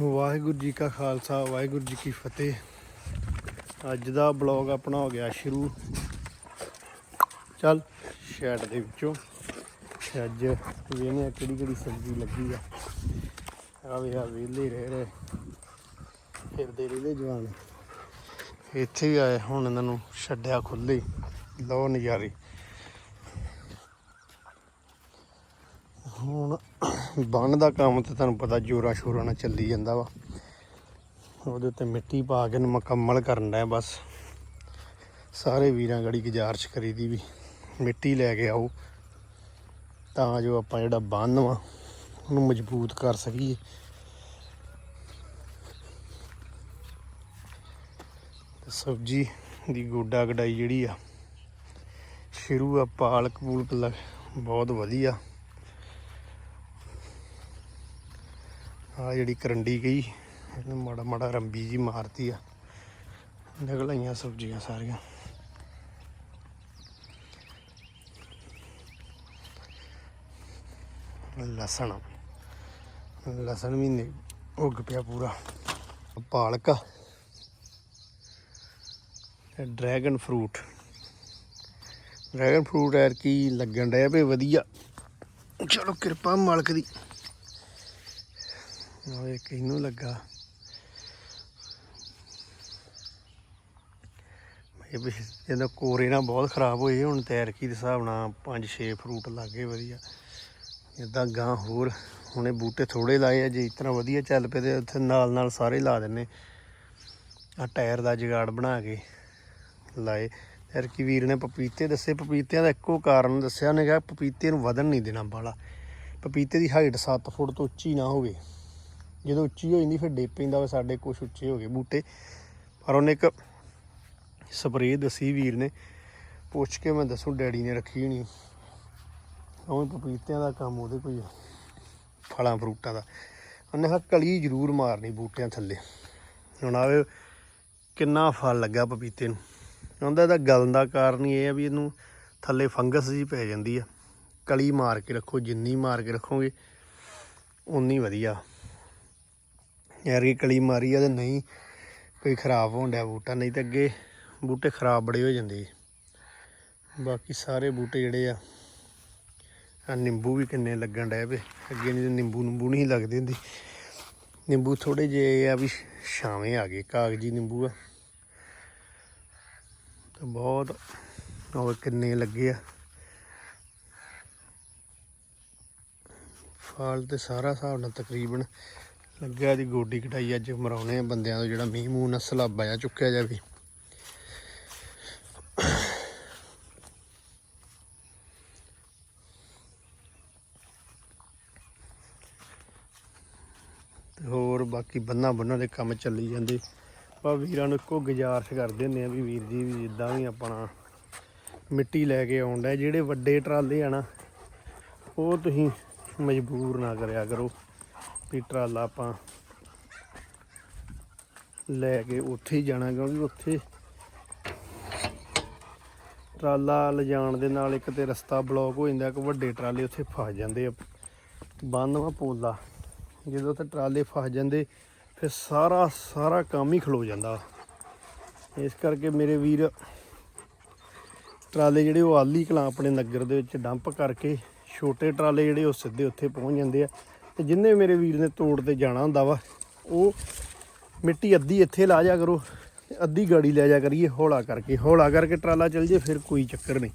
ਵਾਹਿਗੁਰੂ ਜੀ ਕਾ ਖਾਲਸਾ, ਵਾਹਿਗੁਰੂ ਜੀ ਕੀ ਫਤਿਹ। ਅੱਜ ਦਾ ਬਲੌਗ ਆਪਣਾ ਹੋ ਗਿਆ ਸ਼ੁਰੂ। ਚੱਲ ਸ਼ੈਡ ਦੇ ਵਿੱਚੋਂ। ਤੇ ਅੱਜ ਵੇਨੇ ਕਿਹੜੀ ਕਿਹੜੀ ਸਬਜ਼ੀ ਲੱਗੀ ਆ। ਆ ਵੀ ਆ ਵਿਹਲੇ ਰਹਿ ਰਹੇ। ਫਿਰਦੇ ਰਹਿੰਦੇ ਜਵਾਨ। ਇੱਥੇ ਵੀ ਆਏ, ਹੁਣ ਇਹਨਾਂ ਨੂੰ ਛੱਡਿਆ ਖੁੱਲੇ ਲਓ ਨਜ਼ਾਰੇ। ਹੁਣ ਬੰਨ ਦਾ ਕੰਮ ਤੇ ਤੁਹਾਨੂੰ ਪਤਾ ਜੋਰਾ ਸ਼ੋਰਾਂ ਨਾਲ ਚੱਲੀ ਜਾਂਦਾ ਵਾ। ਉਹਦੇ ਉੱਤੇ ਮਿੱਟੀ ਪਾ ਕੇ ਇਹਨੂੰ ਮੁਕੰਮਲ ਕਰਨ ਹੈ ਬਸ। ਸਾਰੇ ਵੀਰਾਂ ਗੜੀ ਗੁਜ਼ਾਰਿਸ਼ ਕਰੀ ਦੀ ਵੀ ਮਿੱਟੀ ਲੈ ਕੇ ਆਓ। ਤਾਂ ਜੋ ਆਪਾਂ ਜਿਹੜਾ ਬੰਨ ਵਾ, ਉਹਨੂੰ ਮਜ਼ਬੂਤ ਕਰ ਸਕੀਏ। ਤੇ ਸਬਜੀ ਦੀ ਗੋਡਾ ਗਡਾਈ ਜਿਹੜੀ ਆ, ਸ਼ੁਰੂ ਆ ਪਾਲਕ ਪੂਲਕ ਲ- ਬਹੁਤ ਵਧੀਆ। ਆ ਜਿਹੜੀ ਕਰੰਡੀ ਗਈ, ਇਹਨੇ ਮਾੜਾ ਮਾੜਾ ਰੰਬੀ ਜੀ ਮਾਰਤੀ ਆ। ਨਿਕਲ ਆਈਆਂ ਸਬਜ਼ੀਆਂ ਸਾਰੀਆਂ। ਲਸਣ। ਲਸਣ ਵੀ ਨਿ- ਉੱਗ ਪਿਆ ਪੂਰਾ। ਪਾਲਕ ਤੇ ਡਰੈਗਨ ਫਰੂਟ। ਡਰੈਗਨ ਫਰੂਟ ਐਰ ਕੀ ਲੱਗਣ ਡਿਆ ਵੀ ਵਧੀਆ। ਚਲੋ ਕਿਰਪਾ ਮਾਲਕ ਦੀ। ਉਹ ਕਿਹਨੂੰ ਲੱਗਾ। ਇਹ ਵੀ ਇਹਦਾ ਕੋਰੇ ਨਾਲ ਬਹੁਤ ਖਰਾਬ ਹੋਏ, ਹੁਣ ਤੈਰਕੀ ਦੇ ਹਿਸਾਬ ਨਾਲ 5-6 ਫਰੂਟ ਲੱਗੇ ਵਧੀਆ। ਇਦਾਂ ਗਾਂ ਹੋਰ, ਹੁਣੇ ਬੂਟੇ ਥੋੜੇ ਲਾਏ ਆ, ਜੇ ਇਸ ਤਰ੍ਹਾਂ ਵਧੀਆ ਚੱਲ ਪਏ ਤੇ ਉੱਥੇ ਨਾਲ ਨਾਲ ਸਾਰੇ ਲਾ ਦਿੰਨੇ। ਆ ਟਾਇਰ ਦਾ ਜਗਾੜ ਬਣਾ ਕੇ ਲਾਏ। ਤੈਰਕੀ ਵੀਰ ਨੇ ਪਪੀਤੇ ਦੱਸੇ, ਪਪੀਤਿਆਂ ਦਾ ਇੱਕੋ ਕਾਰਨ ਦੱਸਿਆ ਉਹਨੇ ਕਿਹਾ, ਪਪੀਤੇ ਨੂੰ ਵਧਣ ਨਹੀਂ ਦੇਣਾ ਬਾਲਾ ਪਪੀਤੇ ਦੀ ਹਾਈਟ 7 ਫੁੱਟ ਤੋਂ ਉੱਚੀ ਨਾ ਹੋਵੇ। ਜਦੋਂ ਉੱਚੀ ਹੋ ਜਾਂਦੀ, ਫਿਰ ਡਿੱਪ ਪੈਂਦਾ ਵਾ, ਸਾਡੇ ਕੁਛ ਉੱਚੇ ਹੋ ਗਏ ਬੂਟੇ। ਪਰ ਉਹਨੇ ਇੱਕ ਸਪਰੇਅ ਦੱਸੀ ਵੀਰ ਨੇ, ਪੁੱਛ ਕੇ ਮੈਂ ਦੱਸੂ ਡੈਡੀ ਨੇ ਰੱਖੀ ਹੋਣੀ। ਉਹ ਪਪੀਤਿਆਂ ਦਾ ਕੰਮ ਉਹਦੇ ਕੋਈ ਫਲਾਂ ਫਰੂਟਾਂ ਦਾ। ਉਹਨੇ ਕਿਹਾ, ਕਲੀ ਜ਼ਰੂਰ ਮਾਰਨੀ ਬੂਟਿਆਂ ਥੱਲੇ। ਹੁਣ ਆਵੇ, ਕਿੰਨਾ ਫਲ ਲੱਗਾ ਪਪੀਤੇ ਨੂੰ। ਉਹਦਾ ਇਹਦਾ ਗਲਣ ਦਾ ਕਾਰਨ ਹੀ ਇਹ ਆ ਵੀ ਇਹਨੂੰ ਥੱਲੇ ਫੰਗਸ ਜੀ ਪੈ ਜਾਂਦੀ ਆ। ਕਲੀ ਮਾਰ ਕੇ ਰੱਖੋ, ਜਿੰਨੀ ਮਾਰ ਕੇ ਰੱਖੋਗੇ ਉਨੀ ਵਧੀਆ। ਯਾਰ ਇਹ ਕਲੀ ਮਾਰੀ ਆ ਤੇ ਨਹੀਂ, ਕੋਈ ਖਰਾਬ ਹੋਣ ਡਿਆ ਬੂਟਾ, ਨਹੀਂ ਤੇ ਅੱਗੇ ਬੂਟੇ ਖਰਾਬ ਬੜੇ ਹੋ ਜਾਂਦੇ ਬਾਕੀ ਸਾਰੇ ਬੂਟੇ ਜਿਹੜੇ ਆ ਆ ਨਿੰਬੂ ਵੀ ਕਿੰਨੇ ਲੱਗਣ ਡਏ ਵੇ ਅੱਗੇ ਨਹੀਂ ਨਿੰਬੂ ਨਿੰਬੂ ਨਹੀਂ ਲੱਗਦੇ ਹੁੰਦੇ। ਨਿੰਬੂ ਥੋੜੇ ਜਿਹੇ ਆ ਵੀ ਛਾਵੇਂ ਆ ਗਏ, ਕਾਗਜੀ ਨਿੰਬੂ ਆ। ਤੇ ਬਹੁਤ ਹੋਰ ਕਿੰਨੇ ਲੱਗੇ ਆ। ਫਲ ਤੇ ਸਾਰਾ ਹਿਸਾਬ ਨਾਲ ਤਕਰੀਬਨ ਲੱਗਿਆ ਜੀ ਗੋਡੀ ਕਟਾਈ ਅੱਜ ਮਰਾਉਣੇ ਆ ਬੰਦਿਆਂ ਤੋਂ, ਜਿਹੜਾ ਮੀਂਹ ਮੂੰਹ ਨਸਲਾ ਸਲਾਬਾ ਚੁੱਕਿਆ ਜਾਵੇ ਤੇ ਹੋਰ ਬਾਕੀ ਬੰਨਾ ਬੰਨਾ ਦੇ ਕੰਮ ਚੱਲੀ ਜਾਂਦੇ। ਆ ਵੀਰਾਂ ਨੂੰ ਇੱਕੋ ਗੁਜ਼ਾਰਿਸ਼ ਕਰਦੇ ਹੁੰਦੇ ਆ ਵੀ ਵੀਰ ਜੀ ਵੀ ਜਿੱਦਾਂ ਵੀ ਆਪਣਾ ਮਿੱਟੀ ਲੈ ਕੇ ਆਉਂਦਾ ਜਿਹੜੇ ਵੱਡੇ ਟਰਾਲੇ ਆ ਨਾ, ਉਹ ਤੁਸੀਂ ਮਜਬੂਰ ਨਾ ਕਰਿਆ ਕਰੋ। ਵੀ ਟਰਾਲਾ ਆਪਾਂ ਲੈ ਕੇ ਉੱਥੇ ਹੀ ਜਾਣਾ, ਕਿਉਂਕਿ ਉੱਥੇ ਟਰਾਲਾ ਲਿਜਾਣ ਦੇ ਨਾਲ ਇੱਕ ਤੇ ਰਸਤਾ ਬਲੌਕ ਹੋ ਜਾਂਦਾ ਕਿ ਵੱਡੇ ਟਰਾਲੇ ਉੱਥੇ ਫਸ ਜਾਂਦੇ ਆ ਬੰਨਵਾ ਪੋਲਾ ਜਦੋਂ ਤੇ ਟਰਾਲੇ ਫਸ ਜਾਂਦੇ, ਫਿਰ ਸਾਰਾ ਸਾਰਾ ਕੰਮ ਹੀ ਖਲੋ ਜਾਂਦਾ। ਇਸ ਕਰਕੇ ਮੇਰੇ ਵੀਰ ਟਰਾਲੇ ਜਿਹੜੇ ਉਹ ਆਲੀ ਕਲਾਂ ਆਪਣੇ ਨਗਰ ਦੇ ਵਿੱਚ ਡੰਪ ਕਰਕੇ ਛੋਟੇ ਟਰਾਲੇ ਜਿਹੜੇ ਉਹ ਸਿੱਧੇ ਉੱਥੇ ਪਹੁੰਚ ਜਾਂਦੇ ਆ। ਤੇ ਜਿੰਨੇ ਮੇਰੇ ਵੀਰ ਨੇ ਤੋੜ ਤੇ ਜਾਣਾ ਹੁੰਦਾ ਵਾ, ਉਹ ਮਿੱਟੀ ਅੱਧੀ ਇੱਥੇ ਲਾ ਜਾ ਕਰੋ ਤੇ ਅੱਧੀ ਗਾੜੀ ਲੈ ਜਾ ਕਰੀਏ, ਹੌਲਾ ਕਰਕੇ ਹੌਲਾ ਕਰਕੇ ਟਰਾਲਾ ਚੱਲ ਜੇ, ਫਿਰ ਕੋਈ ਚੱਕਰ ਨਹੀਂ।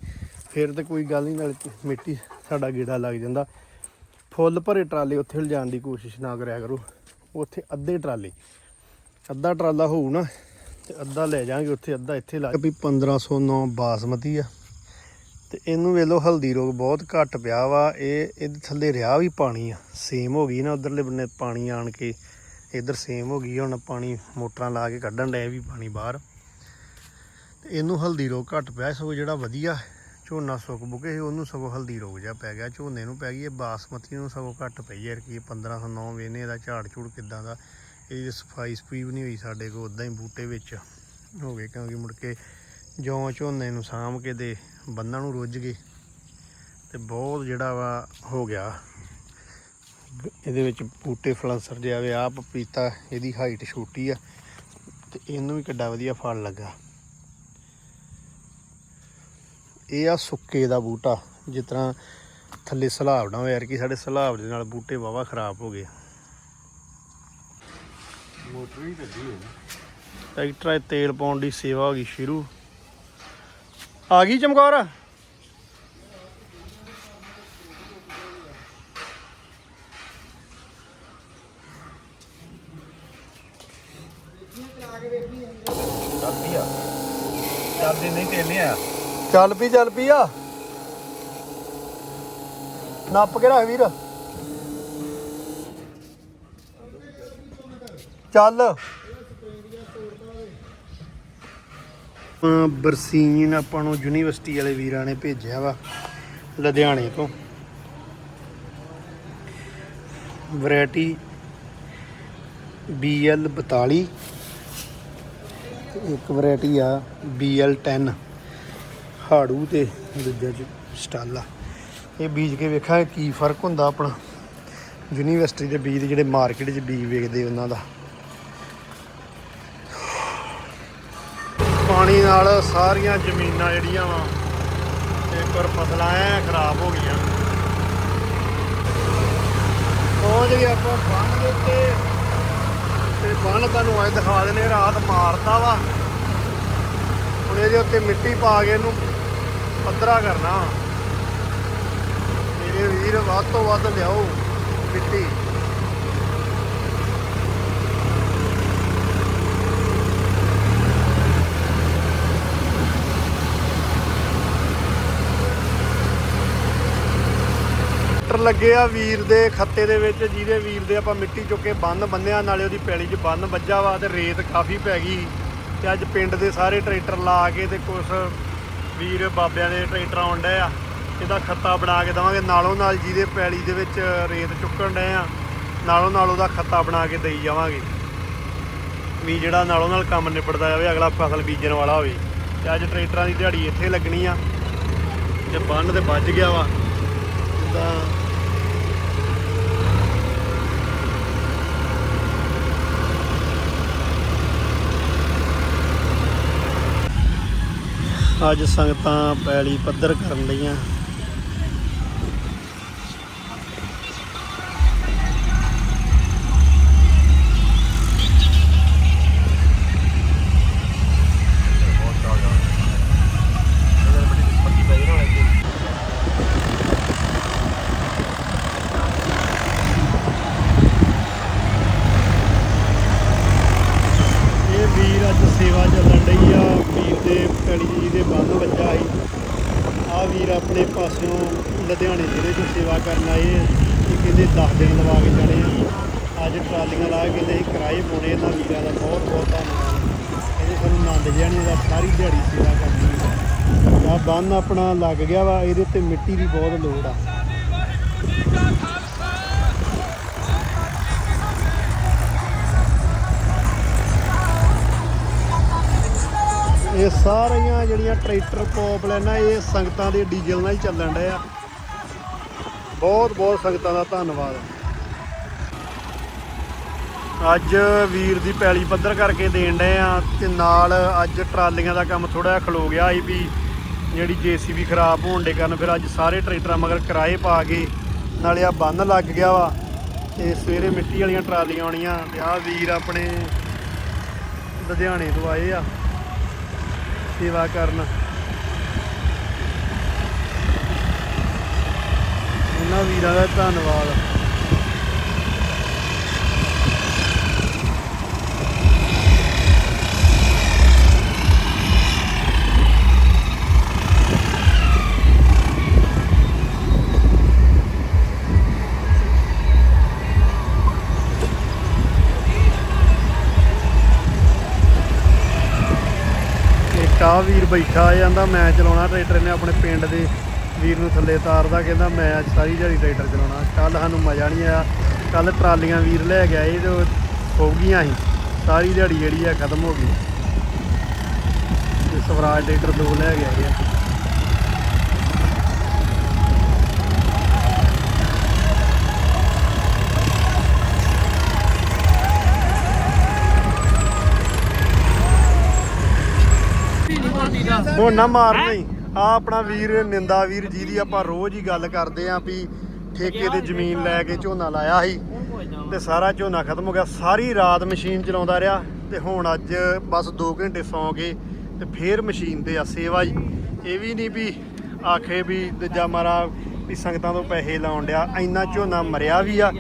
ਫਿਰ ਤਾਂ ਕੋਈ ਗੱਲ ਨਹੀਂ, ਨਾਲ ਮਿੱਟੀ ਸਾਡਾ ਗੇੜਾ ਲੱਗ ਜਾਂਦਾ। ਫੁੱਲ ਭਰੇ ਟਰਾਲੇ ਉੱਥੇ ਲਿਜਾਣ ਦੀ ਕੋਸ਼ਿਸ਼ ਨਾ ਕਰਿਆ ਕਰੋ, ਉੱਥੇ ਅੱਧੇ ਟਰਾਲੇ। ਅੱਧਾ ਟਰਾਲਾ ਹੋਊ ਨਾ, ਤੇ ਅੱਧਾ ਲੈ ਜਾਾਂਗੇ, ਉੱਥੇ ਅੱਧਾ ਇੱਥੇ ਲਾ ਵੀ 1509 ਬਾਸਮਤੀ ਆ। ਤੇ ਇਹਨੂੰ ਵੇਖ ਲਓ ਹਲਦੀ ਰੋਗ ਬਹੁਤ ਘੱਟ ਪਿਆ ਵਾ। ਇਹ ਇਹਦੇ ਥੱਲੇ ਰਿਹਾ ਵੀ ਪਾਣੀ ਆ। ਸੇਮ ਹੋ ਗਈ ਨਾ ਉਧਰਲੇ ਬੰਨੇ ਪਾਣੀ ਆਣ ਕੇ। ਇਧਰ ਸੇਮ ਹੋ ਗਈ, ਹੁਣ ਪਾਣੀ ਮੋਟਰਾਂ ਲਾ ਕੇ ਕੱਢਣ ਡਏ ਵੀ ਪਾਣੀ ਬਾਹਰ। ਤੇ ਇਹਨੂੰ ਹਲਦੀ ਰੋਗ ਘੱਟ ਪਿਆ, ਸਗੋਂ ਜਿਹੜਾ ਵਧੀਆ ਝੋਨਾ ਸੁੱਕ ਬੁਕੇ ਸੀ, ਉਹਨੂੰ ਸਗੋਂ ਹਲਦੀ ਰੋਗ ਜਾ ਪੈ ਗਿਆ। ਝੋਨੇ ਨੂੰ ਪੈ ਗਈ ਇਹ ਬਾਸਮਤੀ ਨੂੰ ਸਗੋਂ ਘੱਟ ਪਈ ਯਾਰ ਕੀ 1509 ਵੇਨੇ ਦਾ ਝਾੜ ਝੂੜ ਕਿਦਾਂ ਦਾ। ਇਹਦੀ ਸਫ਼ਾਈ ਸਫੂਈ ਵੀ ਨਹੀਂ ਹੋਈ ਸਾਡੇ ਕੋਲ ਉਦਾਂ ਹੀ ਬੂਟੇ ਵਿੱਚ ਹੋ ਗਏ ਕਿਉਂਕਿ ਮੁੜ ਕੇ ਜੌਂ ਝੋਨੇ ਨੂੰ ਸਾਂਭ ਕੇ ਤੇ ਬੰਨਾਂ ਨੂੰ ਰੁੱਝ ਗਏ ਤੇ ਬਹੁਤ ਜਿਹੜਾ ਵਾ ਹੋ ਗਿਆ। ਇਹਦੇ ਵਿੱਚ ਬੂਟੇ ਫਲੰਸਰ ਜਿਹਾ ਵੇ ਆ ਪਪੀਤਾ ਇਹਦੀ ਹਾਈਟ ਛੋਟੀ ਆ ਤੇ ਇਹਨੂੰ ਵੀ ਕਿੱਡਾ ਵਧੀਆ ਫਲ ਲੱਗਾ। ਇਹ ਆ ਸੁੱਕੇ ਦਾ ਬੂਟਾ ਜਿਸ ਤਰ੍ਹਾਂ ਥੱਲੇ ਸਲਾਬ ਨਾ ਹੋਇਆ ਯਾਰ ਕਿ ਸਾਡੇ ਸਲਾਬ ਦੇ ਨਾਲ ਬੂਟੇ ਵਾਵਾ ਖਰਾਬ ਹੋ ਗਏ। ਮੋਟਰ ਹੀ ਕੱਢੀ ਹੋਈ। ਟਰੈਕਟਰਾਂ 'ਚ ਤੇਲ ਪਾਉਣ ਦੀ ਸੇਵਾ ਹੋ ਗਈ ਸ਼ੁਰੂ। ਆ ਗਈ ਚਮਕੌਰ? ਚੱਲਦੀ ਆ। ਚੱਲਦੀ ਨਹੀਂ ਤੇਲ ਨਹੀਂ ਆਇਆ। ਚੱਲ ਪੀ ਚੱਲ ਪੀ ਆ। ਨੱਪ ਕੇ ਰੱਖ ਵੀਰ। ਚੱਲ। ਬਰਸੀਨ, ਆਪਾਂ ਨੂੰ ਯੂਨੀਵਰਸਿਟੀ ਵਾਲੇ ਵੀਰਾਂ ਨੇ ਭੇਜਿਆ ਵਾ, ਲੁਧਿਆਣੇ ਤੋਂ। ਵੈਰਾਈਟੀ BL 42 ਤੇ ਇੱਕ ਵੈਰਾਈਟੀ ਆ BL 10 ਹਾੜੂ ਤੇ ਦੂਜਾ ਚ ਸਟਾਲਾ। ਇਹ ਬੀਜ ਕੇ ਵੇਖਾਂ, ਕੀ ਫ਼ਰਕ ਹੁੰਦਾ ਆਪਣਾ। ਯੂਨੀਵਰਸਿਟੀ ਦੇ ਬੀਜ ਦੇ ਜਿਹੜੇ ਮਾਰਕੀਟ 'ਚ ਬੀਜ ਵੇਚਦੇ ਉਹਨਾਂ ਦਾ। ਪਾਣੀ ਨਾਲ ਸਾਰੀਆਂ ਜ਼ਮੀਨਾਂ ਜਿਹੜੀਆਂ ਵਾ, ਇੱਕ ਪਰ ਫਸਲਾਂ ਐ ਖਰਾਬ ਹੋ ਗਈਆਂ। ਪਹੁੰਚ ਗਏ ਆਪਾਂ ਬੰਨ ਦੇ ਉੱਤੇ ਤੇ ਬੰਨ ਤੁਹਾਨੂੰ ਅੱਜ ਦਿਖਾ ਦਿੰਦੇ ਰਾਤ ਮਾਰਤਾ ਵਾ। ਹੁਣ ਇਹਦੇ ਉੱਤੇ ਮਿੱਟੀ ਪਾ ਕੇ ਇਹਨੂੰ ਪੱਧਰਾ ਕਰਨਾ। ਮੇਰੇ ਵੀਰ ਵੱਧ ਤੋਂ ਵੱਧ ਲਿਆਓ ਮਿੱਟੀ। ਟਰੈਕਟਰ ਲੱਗੇ ਆ ਵੀਰ ਦੇ ਖੱਤੇ ਦੇ ਵਿੱਚ, ਜਿਹਦੇ ਵੀਰ ਦੇ ਆਪਾਂ ਮਿੱਟੀ ਚੁੱਕ ਕੇ ਬੰਨ ਬੰਨਿਆ, ਨਾਲੇ ਉਹਦੀ ਪੈਲੀ 'ਚ ਬੰਨ ਵੱਜਾ ਵਾ ਤੇ ਰੇਤ ਕਾਫੀ ਪੈ ਗਈ ਤੇ ਅੱਜ ਪਿੰਡ ਦੇ ਸਾਰੇ ਟਰੈਕਟਰ ਲਾ ਕੇ ਤੇ ਕੁਛ ਵੀਰ ਬਾਬਿਆਂ ਦੇ ਟਰੈਕਟਰ ਆਉਣ ਡਏ ਆ। ਇਹਦਾ ਖੱਤਾ ਬਣਾ ਕੇ ਦਵਾਂਗੇ, ਨਾਲੋਂ ਨਾਲ ਜਿਹਦੇ ਪੈਲੀ ਦੇ ਵਿੱਚ ਰੇਤ ਚੁੱਕਣ ਡਏ ਆ, ਨਾਲੋਂ ਨਾਲ ਉਹਦਾ ਖੱਤਾ ਬਣਾ ਕੇ ਦੇਈ ਜਾਵਾਂਗੇ। ਵੀ ਜਿਹੜਾ ਨਾਲੋਂ ਨਾਲ ਕੰਮ ਨਿਬੜਦਾ ਜਾਵੇ, ਅਗਲਾ ਫਸਲ ਬੀਜਣ ਵਾਲਾ ਹੋਵੇ। ਤੇ ਅੱਜ ਟਰੈਕਟਰਾਂ ਦੀ ਦਿਹਾੜੀ ਇੱਥੇ ਲੱਗਣੀ ਆ। ਤੇ ਬੰਨ ਤੇ ਵੱਜ ਗਿਆ ਵਾ। ਜਿੱਦਾਂ ਅੱਜ ਸੰਗਤਾਂ ਪੈਲੀ ਪੱਧਰ ਕਰਨ ਲਈਆਂ। 10 ਦਿਨ ਲਵਾ ਕੇ ਜਾਣੇ ਆ। ਅੱਜ ਟਰਾਲੀਆਂ ਲਾ ਕੇ ਕਹਿੰਦੇ ਕਿਰਾਏ ਪਾਉਣੇ ਇਹਨਾਂ ਵੀਰਾਂ ਦਾ ਬਹੁਤ ਬਹੁਤ ਧੰਨਵਾਦ। ਇਹਦੇ ਸਾਨੂੰ ਆਨੰਦ ਜਿਹਾ ਨਹੀਂ ਦਾ ਸਾਰੀ ਦਿਹਾੜੀ ਸੇਵਾ ਕਰਨੀ ਆ। ਬੰਨ ਆਪਣਾ ਲੱਗ ਗਿਆ ਵਾ, ਇਹਦੇ ਉੱਤੇ ਮਿੱਟੀ ਦੀ ਬਹੁਤ ਲੋੜ ਆ। ਇਹ ਸਾਰੀਆਂ ਜਿਹੜੀਆਂ ਟਰੈਕਟਰ ਪੌਪ ਲੈਣਾ ਇਹ ਸੰਗਤਾਂ ਦੇ ਡੀਜ਼ਲ ਨਾਲ ਹੀ ਚੱਲਣ ਡਏ ਆ। ਬਹੁਤ ਬਹੁਤ ਸੰਗਤਾਂ ਦਾ ਧੰਨਵਾਦ। ਅੱਜ ਵੀਰ ਦੀ ਪੈਲੀ ਪੱਧਰ ਕਰਕੇ ਦੇਣ ਡਏ ਆ ਤੇ ਨਾਲ ਅੱਜ ਟਰਾਲੀਆਂ ਦਾ ਕੰਮ ਥੋੜਾ ਜਿਹਾ ਖਲੋ ਗਿਆ ਸੀ ਵੀ ਜਿਹੜੀ ਜੀਸੀਬੀ ਖਰਾਬ ਹੋਣ ਦੇ ਕਾਰਨ ਫਿਰ ਅੱਜ ਸਾਰੇ ਟਰੈਕਟਰਾਂ ਮਗਰ ਕਿਰਾਏ ਪਾ ਕੇ ਨਾਲੇ ਆ ਬੰਨ ਲੱਗ ਗਿਆ ਵਾ ਤੇ ਸਵੇਰੇ ਮਿੱਟੀ ਵਾਲੀਆਂ ਟਰਾਲੀਆਂ ਆਉਣੀਆਂ ਤੇ ਆ ਵੀਰ ਆਪਣੇ ਲੁਧਿਆਣੇ ਤੋਂ ਆਏ ਆ ਸੇਵਾ ਕਰਨ ਉਹਨਾਂ ਵੀਰਾਂ ਦਾ ਧੰਨਵਾਦ। ਇੱਕ ਵੀਰ ਬੈਠਾ ਜਾਂਦਾ ਮੈਂ ਚਲਾਉਣਾ ਟਰੈਕਟਰ ਨੇ ਆਪਣੇ ਪਿੰਡ ਦੇ ਵੀਰ ਨੂੰ ਥੱਲੇ ਉਤਾਰਦਾ, ਕਹਿੰਦਾ ਮੈਂ ਅੱਜ ਸਾਰੀ ਦਿਹਾੜੀ ਟਰੈਕਟਰ ਚਲਾਉਣਾ। ਕੱਲ ਸਾਨੂੰ ਮਜ਼ਾ ਨਹੀਂ ਆਇਆ। ਕੱਲ ਟਰਾਲੀਆਂ ਵੀਰ ਲੈ ਗਿਆ ਇਹ ਤੇ ਹੋ ਗਈਆਂ ਹੀ। ਸਾਰੀ ਦਿਹਾੜੀ ਜਿਹੜੀ ਆ ਖਤਮ ਹੋ ਗਈ। ਤੇ ਸਵਰਾਜ ਟਰੈਕਟਰ ਦੋ ਲੈ ਗਿਆ ਇਹ ਹੁਣ ਨਾ ਮਾਰ ਨਹੀਂ ਆ ਆਪਣਾ ਵੀਰ ਨਿੰਦਾ ਵੀਰ ਜਿਹਦੀ ਆਪਾਂ ਰੋਜ਼ ਹੀ ਗੱਲ ਕਰਦੇ ਆਂ ਵੀ ਠੇਕੇ ਤੇ ਜ਼ਮੀਨ ਲੈ ਕੇ ਝੋਨਾ ਲਾਇਆ ਸੀ ਤੇ ਸਾਰਾ ਝੋਨਾ ਖਤਮ ਹੋ ਗਿਆ। ਸਾਰੀ ਰਾਤ ਮਸ਼ੀਨ ਚਲਾਉਂਦਾ ਰਿਹਾ ਤੇ ਹੁਣ ਅੱਜ ਬਸ 2 ਘੰਟੇ ਸੌਂ ਗਏ ਤੇ ਫੇਰ ਮਸ਼ੀਨ ਤੇ ਆ ਸੇਵਾ ਜੀ। ਇਹ ਵੀ ਨਹੀਂ ਵੀ ਆਖੇ ਵੀ ਦੂਜਾ ਮਾਰਾ ਵੀ ਸੰਗਤਾਂ ਤੋਂ ਪੈਸੇ ਲਾਉਣ ਡਿਆ, ਇੰਨਾ ਝੋਨਾ ਮਰਿਆ ਵੀ ਆ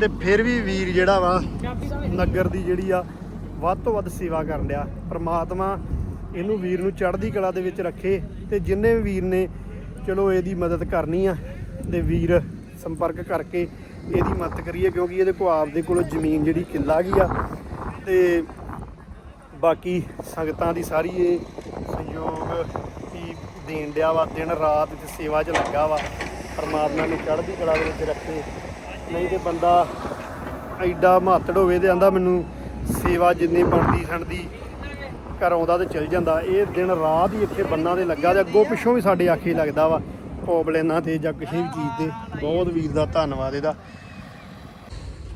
ਤੇ ਫਿਰ ਵੀ ਵੀਰ ਜਿਹੜਾ ਵਾ ਨਗਰ ਦੀ ਜਿਹੜੀ ਆ, ਵੱਧ ਤੋਂ ਵੱਧ ਸੇਵਾ ਕਰਨ ਡਿਆ। ਪ੍ਰਮਾਤਮਾ ਇਹਨੂੰ ਵੀਰ ਨੂੰ ਚੜ੍ਹਦੀ ਕਲਾ ਦੇ ਵਿੱਚ ਰੱਖੇ ਤੇ ਜਿੰਨੇ ਵੀਰ ਨੇ, ਚਲੋ ਇਹਦੀ ਮਦਦ ਕਰਨੀ ਆ ਤੇ ਵੀਰ ਸੰਪਰਕ ਕਰਕੇ ਇਹਦੀ ਮਦਦ ਕਰੀਏ ਕਿਉਂਕਿ ਇਹਦੇ ਕੋਲ ਆਪਦੇ ਕੋਲ ਜ਼ਮੀਨ ਜਿਹੜੀ ਕਿੱਲਾ ਗਈ ਆ ਤੇ ਬਾਕੀ ਸੰਗਤਾਂ ਦੀ ਸਾਰੀ ਇਹ ਸਹਿਯੋਗ ਹੀ ਦੇਣ ਡਿਆ ਵਾ, ਦਿਨ ਰਾਤ ਤੇ ਸੇਵਾ 'ਚ ਲੱਗਾ ਵਾ, ਪਰਮਾਤਮਾ ਨੂੰ ਚੜ੍ਹਦੀ ਕਲਾ ਦੇ ਵਿੱਚ ਰੱਖੇ। ਨਹੀਂ ਤੇ ਬੰਦਾ ਐਡਾ ਮਾਤੜ ਹੋਵੇ ਤੇ ਆਂਦਾ ਮੈਨੂੰ ਸੇਵਾ ਜਿੰਨੀ ਬਣਦੀ ਸੰਦੀ ਕਰਾਉਂਦਾ ਤੇ ਚਲ ਜਾਂਦਾ। ਇਹ ਦਿਨ ਰਾਤ ਹੀ ਇੱਥੇ ਬੰਨਾਂ ਦੇ ਲੱਗਾ ਤੇ ਅੱਗੋਂ ਪਿੱਛੋਂ ਵੀ ਸਾਡੇ ਆਖੇ ਲੱਗਦਾ ਵਾ। ਪੋਬਲੇਨਾਂ ਤੇ ਜਾਂ ਕਿਸੇ ਵੀ ਚੀਜ਼ ਤੇ। ਬਹੁਤ ਵੀਰ ਦਾ ਧੰਨਵਾਦ ਇਹਦਾ।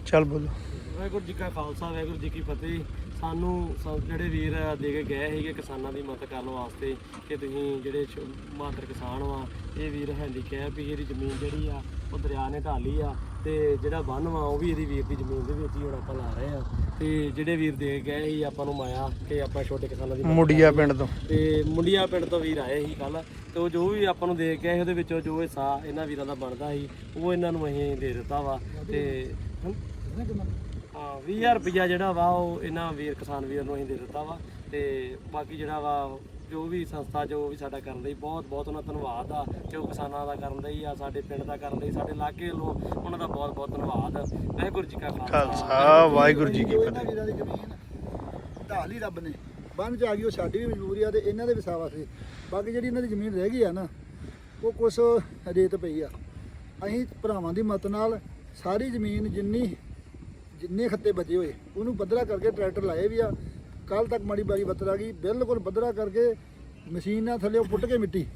ਚੱਲ ਬੋਲੋ। ਵਾਹਿਗੁਰੂ ਜੀ ਕਾ ਖਾਲਸਾ, ਵਾਹਿਗੁਰੂ ਜੀ ਕੀ ਫਤਿਹ। ਸਾਨੂੰ ਸਭ ਜਿਹੜੇ ਵੀਰ ਦੇ ਕੇ ਗਏ ਸੀਗੇ ਕਿਸਾਨਾਂ ਦੀ ਮਦਦ ਕਰਨ ਵਾਸਤੇ ਕਿ ਤੁਸੀਂ ਜਿਹੜੇ ਮਾਤਰ ਕਿਸਾਨ ਵਾ, ਇਹ ਵੀਰ ਹੈਂਡੀਕੈਪ ਵੀ ਇਹਦੀ ਜ਼ਮੀਨ ਜਿਹੜੀ ਆ, ਉਹ ਦਰਿਆ ਨੇ ਢਾਲੀ ਆ। ਤੇ ਜਿਹੜਾ ਬੰਨ ਵਾ ਉਹ ਵੀ ਇਹਦੀ ਵੀਰ ਦੀ ਜ਼ਮੀਨ ਦੇ ਵਿੱਚ ਹੀ ਹੁਣ ਆਪਾਂ ਲਾ ਰਹੇ ਆ ਤੇ ਜਿਹੜੇ ਵੀਰ ਦੇ ਗਏ ਸੀ ਆਪਾਂ ਨੂੰ ਮਾਇਆ ਕਿ ਆਪਾਂ ਛੋਟੇ ਕਿਸਾਨਾਂ ਦੀ ਮਦਦ ਮੁੰਡੀਆ ਪਿੰਡ ਤੋਂ। ਤੇ ਮੁੰਡੀਆ ਪਿੰਡ ਤੋਂ ਵੀਰ ਆਏ ਸੀ ਕੱਲ ਤੇ ਉਹ ਜੋ ਵੀ ਆਪਾਂ ਨੂੰ ਦੇ ਕੇ ਆਏ ਉਹਦੇ ਵਿੱਚੋਂ ਜੋ ਹਿੱਸਾ ਇਹਨਾਂ ਵੀਰਾਂ ਦਾ ਬਣਦਾ ਸੀ ਉਹ ਇਹਨਾਂ ਨੂੰ ਅਸੀਂ ਦੇ ਦਿੱਤਾ ਵਾ। ਤੇ ਹਾਂ 20000 ਰੁਪਇਆ ਜਿਹੜਾ ਵਾ ਉਹ ਇਹਨਾਂ ਵੀਰ ਕਿਸਾਨ ਵੀਰ ਨੂੰ ਅਸੀਂ ਦੇ ਦਿੱਤਾ ਵਾ। ਤੇ ਬਾਕੀ ਜਿਹੜਾ ਵਾ ਜੋ ਵੀ ਸੰਸਥਾ ਜੋ ਵੀ ਸਾਡਾ ਕਰਨ ਲਈ ਬਹੁਤ ਬਹੁਤ ਉਹਨਾਂ ਦਾ ਧੰਨਵਾਦ ਆ ਜੋ ਕਿਸਾਨਾਂ ਦਾ ਕਰਨ ਲਈ ਆ ਸਾਡੇ ਪਿੰਡ ਦਾ ਕਰਨ ਲਈ ਸਾਡੇ ਇਲਾਕੇ ਵੱਲੋਂ ਉਹਨਾਂ ਦਾ ਬਹੁਤ ਬਹੁਤ ਧੰਨਵਾਦ। ਵਾਹਿਗੁਰੂ ਜੀ ਕਾ ਖਾਲਸਾ। ਖਾਲਸਾ ਵਾਹਿਗੁਰੂ ਜੀ ਕੀ ਇਹਨਾਂ ਫਤਿਹ। ਵੀਰਾਂ ਦੀ ਜ਼ਮੀਨ ਢਾਲ ਹੀ ਰੱਬ ਨੇ। ਬੰਨ ਚ ਆ ਗਈ ਉਹ ਸਾਡੀ ਵੀ ਮਜਬੂਰੀ ਆ ਤੇ ਇਹਨਾਂ ਦੇ ਵਸਾਵਾ ਸੀ ਬਾਕੀ ਜਿਹੜੀ ਇਹਨਾਂ ਦੀ ਜ਼ਮੀਨ ਰਹਿ ਗਈ ਆ ਨਾ ਉਹ ਕੁਛ ਰੇਤ ਪਈ ਆ। ਅਸੀਂ ਭਰਾਵਾਂ ਦੀ ਮਦਦ ਨਾਲ ਸਾਰੀ ਜ਼ਮੀਨ ਜਿੰਨੀ ਜਿੰਨੇ ਖੱਤੇ ਬਚੇ ਹੋਏ ਉਹਨੂੰ ਬੱਦਰਾ ਕਰਕੇ ਟਰੈਕਟਰ ਲਾਏ ਵੀ ਆ ਕੱਲ ਤੱਕ ਮਾੜੀ ਬਾਰੀ ਬੱਤਰ ਆ ਗਈ ਬਿਲਕੁਲ ਬੱਦਰਾ ਕਰਕੇ ਮਸ਼ੀਨ ਨਾਲ ਥੱਲੇ ਪੁੱਟ ਕੇ ਮਿੱਟੀ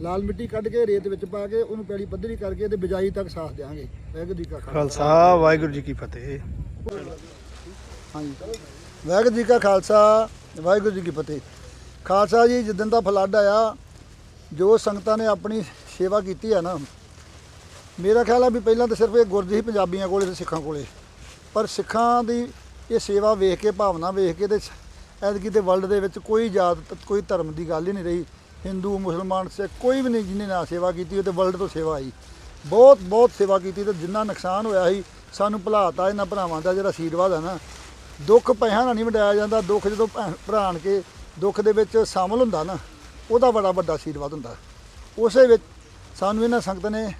ਲਾਲ ਮਿੱਟੀ ਕੱਢ ਕੇ ਰੇਤ ਵਿੱਚ ਪਾ ਕੇ ਉਹਨੂੰ ਪੈਲੀ ਪੱਧਰੀ ਕਰਕੇ ਤੇ ਬਿਜਾਈ ਤੱਕ ਸਾਥ ਦਿਆਂਗੇ। ਵਾਹਿਗੁਰੂ ਜੀ ਕਾ ਖਾਲਸਾ। ਵਾਹਿਗੁਰੂ ਜੀ ਕੀ ਫਤਿਹ। ਹਾਂਜੀ। ਵਾਹਿਗੁਰੂ ਜੀ ਕਾ ਖਾਲਸਾ ਵਾਹਿਗੁਰੂ ਜੀ ਕੀ ਫਤਿਹ। ਖਾਲਸਾ ਜੀ ਜਿੱਦਣ ਦਾ ਫਲੱਡ ਆਇਆ ਜੋ ਸੰਗਤਾਂ ਨੇ ਆਪਣੀ ਸੇਵਾ ਕੀਤੀ ਆ ਨਾ ਮੇਰਾ ਖਿਆਲ ਆ ਵੀ ਪਹਿਲਾਂ ਤਾਂ ਸਿਰਫ ਇਹ ਗੁਰਜੀ ਸੀ ਪੰਜਾਬੀਆਂ ਕੋਲੇ ਤੇ ਸਿੱਖਾਂ ਕੋਲੇ। ਪਰ ਸਿੱਖਾਂ ਦੀ ਇਹ ਸੇਵਾ ਵੇਖ ਕੇ ਭਾਵਨਾ ਵੇਖ ਕੇ ਤੇ ਐਤਕੀ ਤੇ ਵਰਲਡ ਦੇ ਵਿੱਚ ਕੋਈ ਜਾਤ ਕੋਈ ਧਰਮ ਦੀ ਗੱਲ ਹੀ ਨਹੀਂ ਰਹੀ। ਹਿੰਦੂ ਮੁਸਲਮਾਨ ਸਿੱਖ ਕੋਈ ਵੀ ਨਹੀਂ ਜਿਹਨੇ ਨਾ ਸੇਵਾ ਕੀਤੀ ਉਹ ਤੇ ਵਰਲਡ ਤੋਂ ਸੇਵਾ ਆਈ। ਬਹੁਤ ਬਹੁਤ ਸੇਵਾ ਕੀਤੀ ਤੇ ਜਿੰਨਾ ਨੁਕਸਾਨ ਹੋਇਆ ਸੀ ਸਾਨੂੰ ਭੁਲਾਤਾ ਇਹਨਾਂ ਭਰਾਵਾਂ ਦਾ ਜਿਹੜਾ ਆਸ਼ੀਰਵਾਦ ਹੈ ਨਾ। ਦੁੱਖ ਪੈਸਿਆਂ ਨਾਲ ਨਹੀਂ ਵੰਡਾਇਆ ਜਾਂਦਾ ਦੁੱਖ ਜਦੋਂ ਭੈਣ ਭਰਾ ਆਣ ਕੇ ਦੁੱਖ ਦੇ ਵਿੱਚ ਸ਼ਾਮਲ ਹੁੰਦਾ ਨਾ ਉਹਦਾ ਬੜਾ ਵੱਡਾ ਆਸ਼ੀਰਵਾਦ ਹੁੰਦਾ। ਉਸੇ ਵਿੱਚ ਸਾਨੂੰ ਇਹਨਾਂ ਸੰਗਤ ਨੇ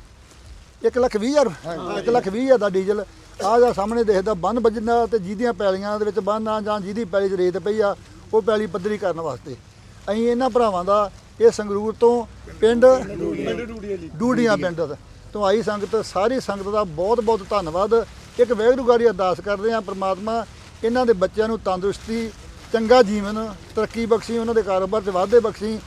ਇੱਕ ਲੱਖ ਵੀਹ ਹਜ਼ਾਰ ਇੱਕ ਲੱਖ ਵੀਹ ਹਜ਼ਾਰ ਦਾ ਡੀਜ਼ਲ ਆਹ ਦਾ ਸਾਹਮਣੇ ਦੇਖਦਾ, ਬੰਨ ਵੱਜਦਾ ਤੇ ਜਿਹਦੀਆਂ ਪੈਲੀਆਂ ਦੇ ਵਿੱਚ ਬੰਨ ਆ ਜਾਂ ਜਿਹਦੀ ਪੈਲੀ 'ਚ ਰੇਤ ਪਈ ਆ, ਉਹ ਪੈਲੀ ਪੱਧਰੀ ਕਰਨ ਵਾਸਤੇ। ਅਸੀਂ ਇਹਨਾਂ ਭਰਾਵਾਂ ਦਾ ਇਹ ਸੰਗਰੂਰ ਤੋਂ ਪਿੰਡ ਡੂੜੀਆਂ ਪਿੰਡ ਤੋਂ ਆਈ ਸੰਗਤ, ਸਾਰੀ ਸੰਗਤ ਦਾ ਬਹੁਤ ਬਹੁਤ ਧੰਨਵਾਦ। ਇੱਕ ਵਾਹਿਗੁਰੂ ਗਾੜੀ ਅਰਦਾਸ ਕਰਦੇ ਹਾਂ, ਪ੍ਰਮਾਤਮਾ ਇਹਨਾਂ ਦੇ ਬੱਚਿਆਂ ਨੂੰ ਤੰਦਰੁਸਤੀ, ਚੰਗਾ ਜੀਵਨ, ਤਰੱਕੀ ਬਖਸ਼ੀ, ਉਹਨਾਂ ਦੇ ਕਾਰੋਬਾਰ 'ਚ ਵਾਧੇ ਬਖਸ਼ੀ,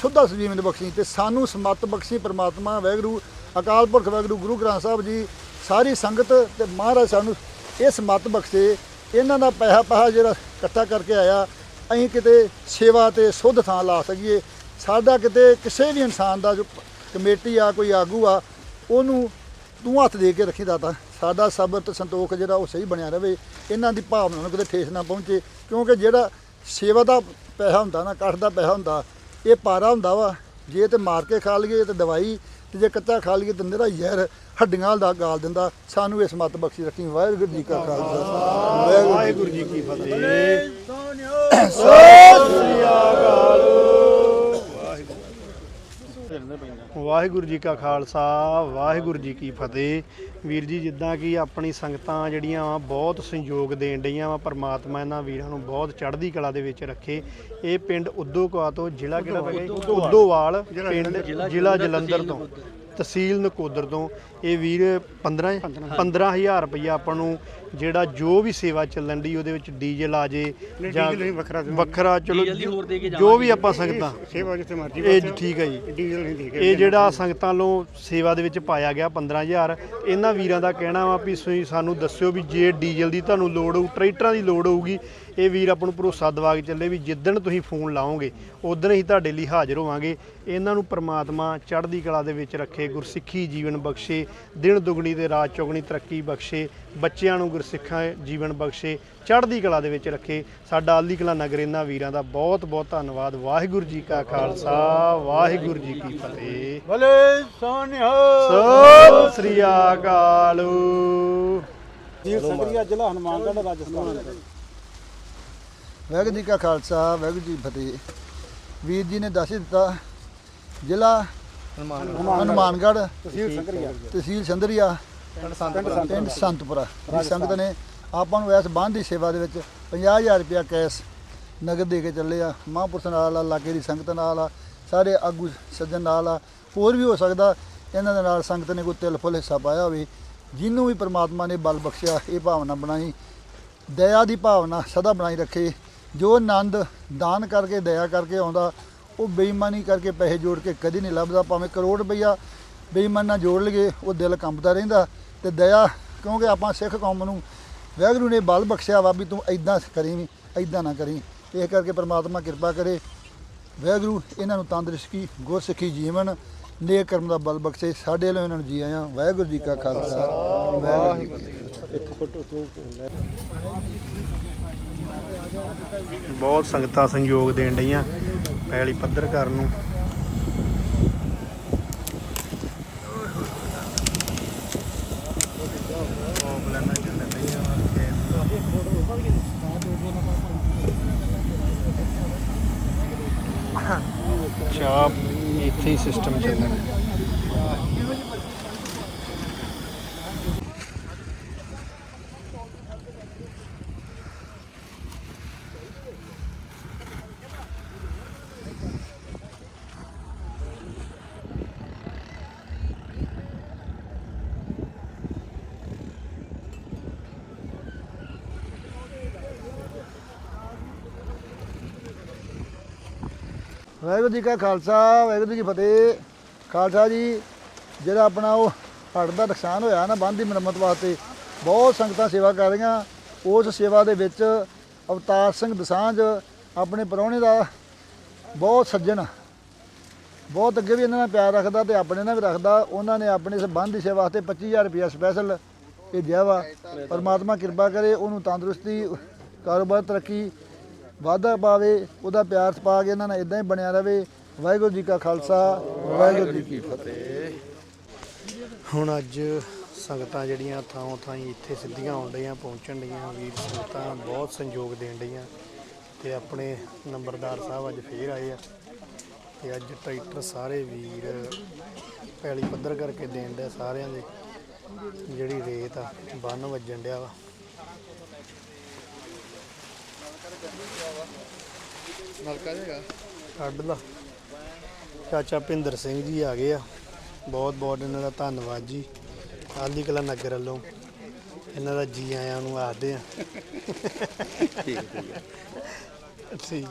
ਸੁੱਧਾ ਜੀਵਨ ਬਖਸ਼ੀ ਤੇ ਸਾਨੂੰ ਸਮੱਤ ਬਖਸ਼ੀ ਪ੍ਰਮਾਤਮਾ, ਵਾਹਿਗੁਰੂ ਅਕਾਲ ਪੁਰਖ, ਵਾਹਿਗੁਰੂ ਗੁਰੂ ਗ੍ਰੰਥ ਸਾਹਿਬ ਜੀ ਸਾਰੀ ਸੰਗਤ ਤੇ ਮਹਾਰਾਜ ਸਾਨੂੰ ਇਸ ਸਮੱਤ ਬਖਸ਼ੇ, ਇਹਨਾਂ ਦਾ ਪੈਸਾ ਪੈਸਾ ਜਿਹੜਾ ਇਕੱਠਾ ਕਰਕੇ ਆਇਆ, ਅਸੀਂ ਕਿਤੇ ਸੇਵਾ ਤੇ ਸੁੱਧ ਥਾਂ ਲਾ ਸਕੀਏ। ਸਾਡਾ ਕਿਤੇ ਕਿਸੇ ਵੀ ਇਨਸਾਨ ਦਾ ਜੋ ਕਮੇਟੀ ਆ, ਕੋਈ ਆਗੂ ਆ, ਉਹਨੂੰ ਤੂੰ ਹੱਥ ਦੇ ਕੇ ਰੱਖੀ ਦਾਤਾ। ਸਾਡਾ ਸਬਰ ਤੇ ਸੰਤੋਖ ਜਿਹੜਾ ਉਹ ਸਹੀ ਬਣਿਆ ਰਵੇ ਇਹਨਾਂ ਦੀ ਭਾਵਨਾ ਨੂੰ ਕਿਤੇ ਠੇਸ ਨਾ ਪਹੁੰਚੇ, ਕਿਉਂਕਿ ਜਿਹੜਾ ਸੇਵਾ ਦਾ ਪੈਸਾ ਹੁੰਦਾ ਨਾ ਕੱਠ ਦਾ ਪੈਸਾ ਹੁੰਦਾ, ਇਹ ਪਾਰਾ ਹੁੰਦਾ ਵਾ। ਜੇ ਤੇ ਮਾਰ ਕੇ ਖਾ ਲਈਏ, ਤੇ ਦਵਾਈ, ਤੇ ਜੇ ਕੱਚਾ ਖਾ ਲਈਏ, ਤੇ ਨਿਹਰਾ ਜ਼ਹਿਰ। ਹੱਡੀਆਂ ਦਾ ਗਾਲ ਦਿੰਦਾ ਸਾਨੂੰ ਇਸ ਮਤ ਬਖਸ਼ੀ ਰੱਖੀ ਵਾਹਿਗੁਰੂ ਜੀ ਕਾ ਖਾਲਸਾ। ਵਾਹਿਗੁਰੂ ਜੀ ਕੀ ਫਤਿਹ। ਵਾਹਿਗੁਰੂ ਜੀ ਕਾ ਖਾਲਸਾ ਵਾਹਿਗੁਰੂ ਜੀ ਕੀ ਫਤਿਹ। ਵੀਰ ਜੀ ਜਿੱਦਾਂ ਕਿ ਆਪਣੀ ਸੰਗਤਾਂ ਜਿਹੜੀਆਂ ਵਾ ਬਹੁਤ ਸੰਯੋਗ ਦੇਣ ਡਈਆਂ ਵਾ ਪਰਮਾਤਮਾ ਇਹਨਾਂ ਵੀਰਾਂ ਨੂੰ ਬਹੁਤ ਚੜ੍ਹਦੀ ਕਲਾ ਦੇ ਵਿੱਚ ਰੱਖੇ। ਇਹ ਪਿੰਡ ਉਦੋਕਾ ਤੋਂ ਜ਼ਿਲ੍ਹਾ ਕਿਹੜਾ ਪੈ ਗਿਆ ਉਦੋਵਾਲ ਪਿੰਡ ਜ਼ਿਲ੍ਹਾ ਜਲੰਧਰ ਤੋਂ। ਤਹਿਸੀਲ ਨਕੋਦਰ ਤੋਂ। ਇਹ ਵੀਰ 15 15000 ਰੁਪਇਆ ਆਪਾਂ ਨੂੰ ਜਿਹੜਾ ਜੋ ਵੀ ਸੇਵਾ ਚੱਲਣ ਦੀ ਉਹਦੇ ਵਿੱਚ ਡੀਜ਼ਲ ਆ ਜੇ ਜਾਂ ਵੱਖਰਾ ਵੱਖਰਾ ਚਲੋ ਜੋ ਵੀ ਆਪਾਂ ਸੰਗਤਾਂ। ਸੇਵਾ ਜਿੱਥੇ ਮਰਜ਼ੀ ਇਹ ਠੀਕ ਹੈ ਜੀ। ਡੀਜ਼ਲ ਨਹੀਂ ਦੇ ਕੇ ਇਹ ਜਿਹੜਾ ਸੰਗਤਾਂ ਨੂੰ ਸੇਵਾ ਦੇ ਵਿੱਚ ਪਾਇਆ ਗਿਆ 15000 ਇਹਨਾਂ ਵੀਰਾਂ ਦਾ ਕਹਿਣਾ ਵਾ ਵੀ ਤੁਸੀਂ ਸਾਨੂੰ ਦੱਸਿਓ ਵੀ ਜੇ ਡੀਜ਼ਲ ਦੀ ਤੁਹਾਨੂੰ ਲੋੜ ਹੋਊ ਟਰੈਕਟਰਾਂ ਦੀ ਲੋੜ ਹੋਊਗੀ ਇਹ ਵੀਰ ਆਪਾਂ ਨੂੰ ਭਰੋਸਾ ਦਵਾ ਕੇ ਚੱਲੇ ਵੀ ਜਿੱਦਣ ਤੁਸੀਂ ਫੋਨ ਲਾਓਗੇ ਉਦੋਂ ਹੀ ਤੁਹਾਡੇ ਲਈ ਹਾਜ਼ਰ ਹੋਵਾਂਗੇ। ਇਹਨਾਂ ਨੂੰ ਪਰਮਾਤਮਾ ਚੜ੍ਹਦੀ ਕਲਾ ਦੇ ਵਿੱਚ ਰੱਖੇ ਗੁਰਸਿੱਖੀ ਜੀਵਨ ਬਖਸ਼ੇ ਦਿਨ ਦੁਗਣੀ ਤੇ ਰਾਜ ਚੌਗਣੀ ਤਰੱਕੀ ਬਖਸ਼ੇ ਬੱਚਿਆਂ ਨੂੰ ਗੁਰਸਿੱਖਾਂ ਜੀਵਨ ਬਖਸ਼ੇ ਚੜ੍ਹਦੀ ਕਲਾ ਦੇ ਵਿੱਚ ਰੱਖੇ। ਸਾਡਾ ਆਲੀ ਕਲਾ ਇਹਨਾਂ ਵੀਰਾਂ ਦਾ ਬਹੁਤ ਬਹੁਤ ਧੰਨਵਾਦ। ਵਾਹਿਗੁਰੂ ਜੀ ਕਾ ਖਾਲਸਾ ਵਾਹਿਗੁਰੂ ਜੀ ਕੀ ਫਤਿਹ। ਭਲੇ ਸੋਨਿਓ ਸਤਿ ਸ੍ਰੀ ਅਕਾਲ। ਜੀ ਸਗਰੀਆ ਜ਼ਿਲ੍ਹਾ ਹਨੂਮਾਨਗੜ੍ਹ ਰਾਜਸਥਾਨ। ਵਾਹਿਗੁਰੂ ਜੀ ਕਾ ਖਾਲਸਾ ਵਾਹਿਗੁਰੂ ਜੀ ਫਤਿਹ। ਵੀਰ ਜੀ ਨੇ ਦੱਸ ਹੀ ਦਿੱਤਾ ਜ਼ਿਲ੍ਹਾ ਹਨੂਮਾਨਗੜ੍ਹ। ਤਹਿਸੀਲ ਸੰਧਰੀਆ। ਪਿੰਡ ਸੰਤਪੁਰਾ। ਜੀ ਸੰਗਤ ਨੇ ਆਪਾਂ ਨੂੰ ਇਸ ਬੰਦ ਦੀ ਸੇਵਾ ਦੇ ਵਿੱਚ 50000 ਰੁਪਇਆ ਕੈਸ਼ ਨਗਦ ਦੇ ਕੇ ਚੱਲੇ ਆ। ਮਹਾਂਪੁਰਸ਼ ਨਾਲ ਆ ਲਾਗੇ ਦੀ ਸੰਗਤ ਨਾਲ ਆ ਸਾਰੇ ਆਗੂ ਸੱਜਣ ਨਾਲ ਆ। ਹੋਰ ਵੀ ਹੋ ਸਕਦਾ ਇਹਨਾਂ ਦੇ ਨਾਲ ਸੰਗਤ ਨੇ ਕੋਈ ਤਿਲ ਫੁੱਲ ਹਿੱਸਾ ਪਾਇਆ ਹੋਵੇ। ਜਿਹਨੂੰ ਵੀ ਪਰਮਾਤਮਾ ਨੇ ਬਲ ਬਖਸ਼ਿਆ ਇਹ ਭਾਵਨਾ ਬਣਾਈ। ਦਇਆ ਦੀ ਭਾਵਨਾ ਸਦਾ ਬਣਾਈ ਰੱਖੇ। ਜੋ ਆਨੰਦ ਦਾਨ ਕਰਕੇ, ਦਇਆ ਕਰਕੇ ਆਉਂਦਾ, ਉਹ ਬੇਈਮਾਨੀ ਕਰਕੇ ਪੈਸੇ ਜੋੜ ਕੇ ਕਦੀ ਨਹੀਂ ਲੱਭਦਾ। ਭਾਵੇਂ ਕਰੋੜ ਰੁਪਈਆ ਬੇਈਮਾਨ ਨਾਲ ਜੋੜ ਲਈਏ, ਉਹ ਦਿਲ ਕੰਬਦਾ ਰਹਿੰਦਾ। ਤੇ ਦਇਆ, ਕਿਉਂਕਿ ਆਪਾਂ ਸਿੱਖ ਕੌਮ ਨੂੰ ਵਾਹਿਗੁਰੂ ਨੇ ਬਲ ਬਖਸ਼ਿਆ ਵਾ ਵੀ ਤੂੰ ਐਦਾਂ ਕਰੀ ਵੀ ਐਦਾਂ ਨਾ ਕਰੀ। ਇਹ ਕਰਕੇ ਪ੍ਰਮਾਤਮਾ ਕਿਰਪਾ ਕਰੇ। ਵਾਹਿਗੁਰੂ ਇਹਨਾਂ ਨੂੰ ਤੰਦਰੁਸਤੀ, ਗੁਰਸਿੱਖੀ ਜੀਵਨ, ਨੇਕ ਕਰਮ ਦਾ ਬਲ ਬਖਸ਼ੇ। ਸਾਡੇ ਵੱਲੋਂ ਇਹਨਾਂ ਨੂੰ ਜੀ ਆਇਆਂ। ਵਾਹਿਗੁਰੂ ਜੀ ਕਾ ਖਾਲਸਾ। ਵਾਹਿਗੁਰੂ ਬਹੁਤ ਸੰਗਤਾਂ ਸੰਯੋਗ ਦੇਣ ਡਈਆਂ ਪੈਲੀ ਪੱਧਰ ਕਰਨ ਨੂੰ। ਚਾਪ ਇੱਥੇ ਹੀ ਸਿਸਟਮ ਚੱਲਣਾ ਵਾਹਿਗੁਰੂ ਜੀ ਕਾ ਖਾਲਸਾ, ਵਾਹਿਗੁਰੂ ਜੀ ਕੀ ਫਤਿਹ। ਖਾਲਸਾ ਜੀ, ਜਿਹੜਾ ਆਪਣਾ ਉਹ ਹੜ੍ਹ ਦਾ ਨੁਕਸਾਨ ਹੋਇਆ ਨਾ ਬੰਦ ਦੀ ਮੁਰੰਮਤ ਵਾਸਤੇ ਬਹੁਤ ਸੰਗਤਾਂ ਸੇਵਾ ਕਰ ਰਹੀਆਂ। ਉਸ ਸੇਵਾ ਦੇ ਵਿੱਚ ਅਵਤਾਰ ਸਿੰਘ ਦਸਾਂਝ ਆਪਣੇ ਪ੍ਰਾਹੁਣੇ ਦਾ ਬਹੁਤ ਸੱਜਣ, ਬਹੁਤ ਅੱਗੇ ਵੀ ਇਹਨਾਂ ਨਾਲ ਪਿਆਰ ਰੱਖਦਾ ਤੇ ਆਪਣੇ ਨਾਲ ਵੀ ਰੱਖਦਾ। ਉਹਨਾਂ ਨੇ ਆਪਣੇ ਇਸ ਬੰਦ ਦੀ ਸੇਵਾ ਵਾਸਤੇ 25000 ਰੁਪਇਆ ਸਪੈਸ਼ਲ ਭੇਜਿਆ ਵਾ। ਪਰਮਾਤਮਾ ਕਿਰਪਾ ਕਰੇ, ਉਹਨੂੰ ਤੰਦਰੁਸਤੀ, ਕਾਰੋਬਾਰ ਤਰੱਕੀ ਵਾਧਾ ਪਾਵੇ, ਉਹਦਾ ਪਿਆਰ ਪਾ ਕੇ ਇਹਨਾਂ ਨਾਲ ਇਦਾਂ ਹੀ ਬਣਿਆ ਰਵੇ। ਵਾਹਿਗੁਰੂ ਜੀ ਕਾ ਖਾਲਸਾ, ਵਾਹਿਗੁਰੂ ਜੀ ਕੀ ਫਤਿਹ। ਹੁਣ ਅੱਜ ਸੰਗਤਾਂ ਜਿਹੜੀਆਂ ਥਾਂ ਥਾਂ ਇੱਥੇ ਸਿੱਧੀਆਂ ਆਉਣ ਡਈਆਂ, ਪਹੁੰਚਣ ਡਈਆਂ। ਵੀਰ ਸੰਗਤਾਂ ਬਹੁਤ ਸੰਯੋਗ ਦੇਣ ਡਈਆਂ। ਤੇ ਆਪਣੇ ਨੰਬਰਦਾਰ ਸਾਹਿਬ ਅੱਜ ਫੇਰ ਆਏ ਆ। ਤੇ ਅੱਜ ਟਰੈਕਟਰ ਸਾਰੇ ਵੀਰ ਪੈਲੀ ਪੱਧਰ ਕਰਕੇ ਦੇਣ ਦੇ ਸਾਰਿਆਂ ਦੇ। ਜਿਹੜੀ ਰੇਤ ਆ, ਬੰਨ ਵੱਜਣ ਡਿਆ ਵਾ। ਕੱਢ ਲਾ। ਚਾਚਾ ਭਿੰਦਰ ਸਿੰਘ ਜੀ ਆ ਗਏ ਆ। ਬਹੁਤ ਬਹੁਤ ਇਹਨਾਂ ਦਾ ਧੰਨਵਾਦ ਜੀ। ਆਲੀ ਕਲਾ ਨਗਰ ਵੱਲੋਂ ਇਹਨਾਂ ਦਾ ਜੀ ਆਇਆਂ ਨੂੰ ਆਖਦੇ ਆ। ਠੀਕ ਠੀਕ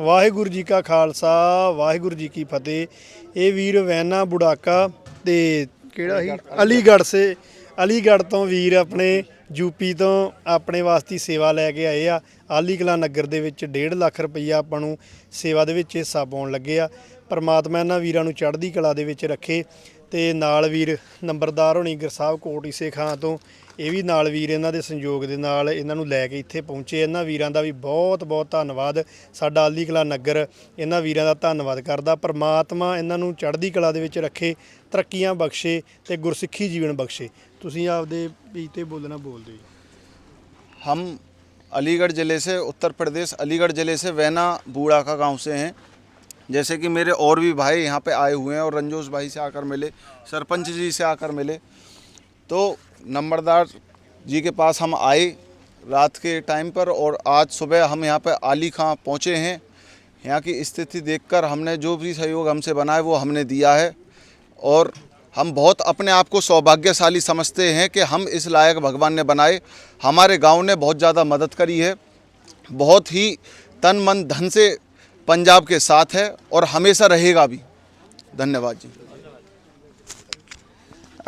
ਵਾਹਿਗੁਰੂ ਜੀ ਕਾ ਖਾਲਸਾ ਵਾਹਿਗੁਰੂ ਜੀ ਕੀ ਫਤਿਹ। ਇਹ ਵੀਰ ਵੈਨਾ ਬੁੜਾਕਾ ਤੇ ਕਿਹੜਾ ਸੀ? ਅਲੀਗੜ੍ਹ ਸੇ ਅਲੀਗੜ੍ਹ ਤੋਂ ਵੀਰ ਆਪਣੇ ਯੂਪੀ ਤੋਂ ਆਪਣੇ ਵਾਸਤੇ ਸੇਵਾ ਲੈ ਕੇ ਆਏ ਆ। ਆਲੀ ਕਲਾ ਨਗਰ ਦੇ ਵਿੱਚ 1.5 ਲੱਖ ਰੁਪਈਆ ਆਪਾਂ ਨੂੰ ਸੇਵਾ ਦੇ ਵਿੱਚ ਹਿੱਸਾ ਪਾਉਣ ਲੱਗੇ ਆ। ਪਰਮਾਤਮਾ ਇਹਨਾਂ ਵੀਰਾਂ ਨੂੰ ਚੜ੍ਹਦੀ ਕਲਾ ਦੇ ਵਿੱਚ ਰੱਖੇ ਤੇ ਨਾਲ ਵੀਰ ਨੰਬਰਦਾਰ ਹੋਣੀ ਗੁਰਸਾਹਿਬ ਕੋਟ ਈਸੇ ਖਾਂ ਤੋਂ ਇਹ ਵੀ ਨਾਲ ਵੀਰ ਇਹਨਾਂ ਦੇ ਸੰਯੋਗ ਦੇ ਨਾਲ ਇਹਨਾਂ ਨੂੰ ਲੈ ਕੇ ਇੱਥੇ ਪਹੁੰਚੇ ਇਹਨਾਂ ਵੀਰਾਂ ਦਾ ਵੀ ਬਹੁਤ ਬਹੁਤ ਧੰਨਵਾਦ ਸਾਡਾ ਆਲੀ ਕਲਾ ਨਗਰ ਇਹਨਾਂ ਵੀਰਾਂ ਦਾ ਧੰਨਵਾਦ ਕਰਦਾ ਪਰਮਾਤਮਾ ਇਹਨਾਂ ਨੂੰ ਚੜ੍ਹਦੀ ਕਲਾ ਦੇ ਵਿੱਚ ਰੱਖੇ ਤਰੱਕੀਆਂ ਬਖਸ਼ੇ ਤੇ ਗੁਰਸਿੱਖੀ ਜੀਵਨ ਬਖਸ਼ੇ ਤੁਸੀਂ ਆਪਦੇ ਵੀ ਤੇ ਬੋਲਣਾ ਬੋਲਦੇ ਜੀ हम अलीगढ़ ज़िले से उत्तर प्रदेश अलीगढ़ ज़िले से वैना बूढ़ा का गांव से हैं जैसे कि मेरे और भी भाई यहाँ पे आए हुए हैं और रंजोश भाई से आकर मिले सरपंच जी से आकर मिले तो नंबरदार जी के पास हम आए रात के टाइम पर और आज सुबह हम यहाँ पर आली खां पहुँचे हैं। यहाँ की स्थिति देखकर हमने जो भी सहयोग हमसे बना है वो हमने दिया है और हम बहुत अपने आप को सौभाग्यशाली समझते हैं कि हम इस लायक भगवान ने बनाए। हमारे गाँव ने बहुत ज़्यादा मदद करी है। बहुत ही तन मन धन से पंजाब के साथ है और हमेशा रहेगा भी। धन्यवाद जी।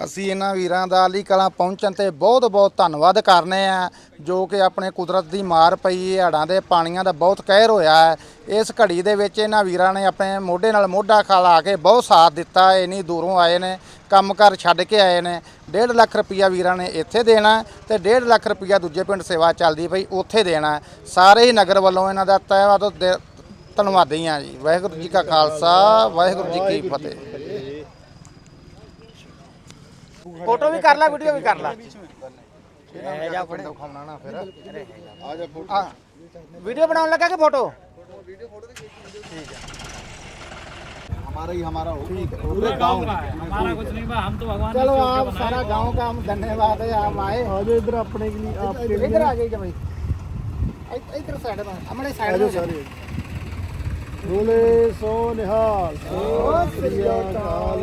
ਅਸੀਂ ਇਹਨਾਂ ਵੀਰਾਂ ਦਾ ਅਲੀ ਕਲਾਂ ਪਹੁੰਚਣ ਤੇ ਬਹੁਤ ਬਹੁਤ ਧੰਨਵਾਦ ਕਰਨੇ ਆ, ਜੋ ਕਿ ਆਪਣੇ ਕੁਦਰਤ ਦੀ ਮਾਰ ਪਈ ਹੈ ਹੜ੍ਹਾਂ ਦੇ ਪਾਣੀਆਂ ਦਾ ਬਹੁਤ ਕਹਿਰ ਹੋਇਆ ਹੈ। ਇਸ ਘੜੀ ਦੇ ਵਿੱਚ ਇਹਨਾਂ ਵੀਰਾਂ ਨੇ ਆਪਣੇ ਮੋਢੇ ਨਾਲ ਮੋਢਾ ਖਾ ਲਾ ਕੇ ਬਹੁਤ ਸਾਥ ਦਿੱਤਾ ਹੈ ਇੰਨੀ ਦੂਰੋਂ ਆਏ ਨੇ, ਕੰਮਕਾਰ ਛੱਡ ਕੇ ਆਏ ਨੇ। 1.5 ਲੱਖ ਰੁਪਈਆ ਵੀਰਾਂ ਨੇ ਇੱਥੇ ਦੇਣਾ ਹੈ ਤੇ 1.5 ਲੱਖ ਰੁਪਈਆ ਦੂਜੇ ਪਿੰਡ ਸੇਵਾ ਚੱਲਦੀ ਪਈ, ਉੱਥੇ ਦੇਣਾ ਸਾਰੇ ਹੀ ਨਗਰ ਵੱਲੋਂ ਇਹਨਾਂ ਦਾ ਤਹਿਵਾਦ ਦੇ- ਧੰਨਵਾਦੀ ਹਾਂ ਜੀ। ਵਾਹਿਗੁਰੂ ਜੀ ਕਾ ਖਾਲਸਾ, ਵਾਹਿਗੁਰੂ ਜੀ ਕੀ ਫਤਿਹ। फ़ोटो भी कर ला वीडियो भी कर ला। हाँ। वीडियो बना लगा कि फ़ोटो? हमारा ही हमारा पूरे गाँव का हमारा कुछ नहीं हम तो भगवान चलो आप सारा गाँव का हम धन्यवाद है आप आए। और इधर अपने के लिए आप इधर आ गए क्या भाई इधर साइड में हमारे साइड में। सॉरी। बोले सो निहाल। सो श्री अकाल।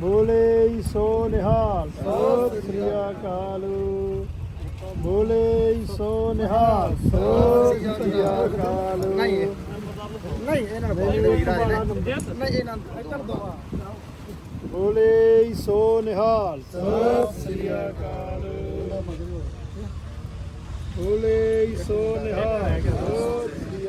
ਬੋਲੇ ਸੋ ਨਿਹਾਲ ਸਤਿ ਸ੍ਰੀ ਅਕਾਲ। ਬੋਲੇ ਸੋ ਨਿਹਾਲ ਸਤਿ ਸ੍ਰੀ ਅਕਾਲ। ਨਹੀਂ ਸੋ ਨਿਹਾਲ ਸਤਿ ਸ੍ਰੀ ਅਕਾਲ। ਸੋ ਨਿਹਾਲ ਸਤਿ ਸ੍ਰੀ